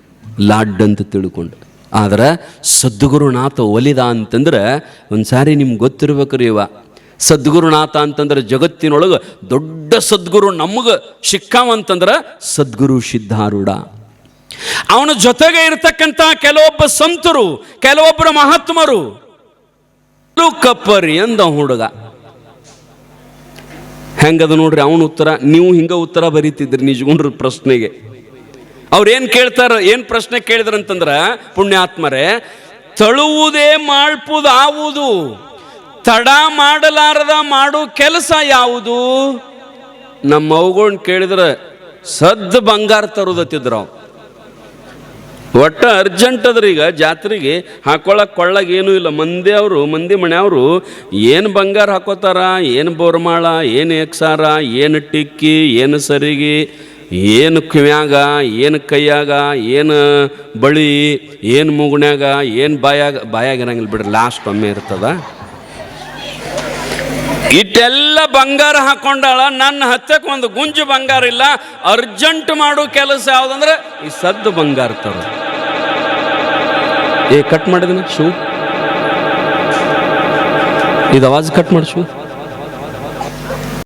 [SPEAKER 1] ಲಾಡ್ ಅಂತ ತಿಳ್ಕೊಂಡು. ಆದ್ರೆ ಸದ್ಗುರುನಾಥ ಒಲಿದ ಅಂತಂದ್ರೆ ಒಂದು ಸಾರಿ ನಿಮ್ಗೆ ಗೊತ್ತಿರ್ಬೇಕ್ರಿ ಇವ. ಸದ್ಗುರುನಾಥ ಅಂತಂದ್ರೆ ಜಗತ್ತಿನೊಳಗೆ ದೊಡ್ಡ ಸದ್ಗುರು ನಮಗೆ ಸಿಕ್ಕಾವಂತಂದ್ರೆ ಸದ್ಗುರು ಸಿದ್ಧಾರೂಢ. ಅವನ ಜೊತೆಗೆ ಇರತಕ್ಕಂಥ ಕೆಲವೊಬ್ಬ ಸಂತರು, ಕೆಲವೊಬ್ಬರ ಮಹಾತ್ಮರು ಕಪ್ಪರಿ ಅಂದ ಹುಡುಗ. ಹೆಂಗದ ನೋಡ್ರಿ ಅವನ ಉತ್ತರ, ನೀವು ಹಿಂಗ ಉತ್ತರ ಬರೀತಿದ್ರಿ ನಿಜಗುಂಡ್ರ ಪ್ರಶ್ನೆಗೆ. ಅವ್ರು ಏನು ಕೇಳ್ತಾರ, ಏನು ಪ್ರಶ್ನೆ ಕೇಳಿದ್ರಂತಂದ್ರ, ಪುಣ್ಯಾತ್ಮರೇ, ತಳುವುದೇ ಮಾಡ್ಪುದಾವುದು ತಡ ಮಾಡಲಾರದ ಮಾಡೋ ಕೆಲಸ ಯಾವುದು? ನಮ್ಮ ಅವುಗಳನ್ನ ಕೇಳಿದ್ರೆ ಸದ್ದು ಬಂಗಾರ ತರುದತ್ತಿದ್ರು ಅವ್ ಒಟ್ಟ ಅರ್ಜೆಂಟ್ ಅದ್ರಿ ಈಗ ಜಾತ್ರೆಗೆ ಹಾಕೊಳಕ್ ಕೊಳ್ಳಾಗ ಏನೂ ಇಲ್ಲ. ಮಂದಿ ಅವರು, ಮಂದಿ ಮನೆಯವರು ಏನು ಬಂಗಾರ ಹಾಕೋತಾರ, ಏನು ಬೋರ್ಮಾಳ, ಏನು ಎಕ್ಸಾರ ಏನು ಟಿಕ್ಕಿ, ಏನು ಸರಿಗೆ, ಏನು ಕಿವ್ಯಾಗ, ಏನು ಕೈಯಾಗ, ಏನು ಬಳಿ, ಏನು ಮುಗುಣ್ಯಾಗ, ಏನು ಬಾಯಾಗ ಬಾಯಾಗ ಇರಂಗಿಲ್ಲ ಬಿಡ್ರಿ, ಲಾಸ್ಟ್ ಒಮ್ಮೆ ಇರ್ತದ. ಇಟ್ಟೆಲ್ಲ ಬಂಗಾರ ಹಾಕೊಂಡಾಳ, ನನ್ನ ಹತ್ತಕ್ಕೆ ಒಂದು ಗುಂಜು ಬಂಗಾರ ಇಲ್ಲ, ಅರ್ಜೆಂಟ್ ಮಾಡೋ ಕೆಲಸ ಯಾವುದಂದ್ರೆ ಈ ಸದ್ದು ಬಂಗಾರ ತರ ಏ ಕಟ್ ಮಾಡಿದ ಶೂ? ಇದು ಅವಾಜ್ ಕಟ್ ಮಾಡಿ ಶೂ.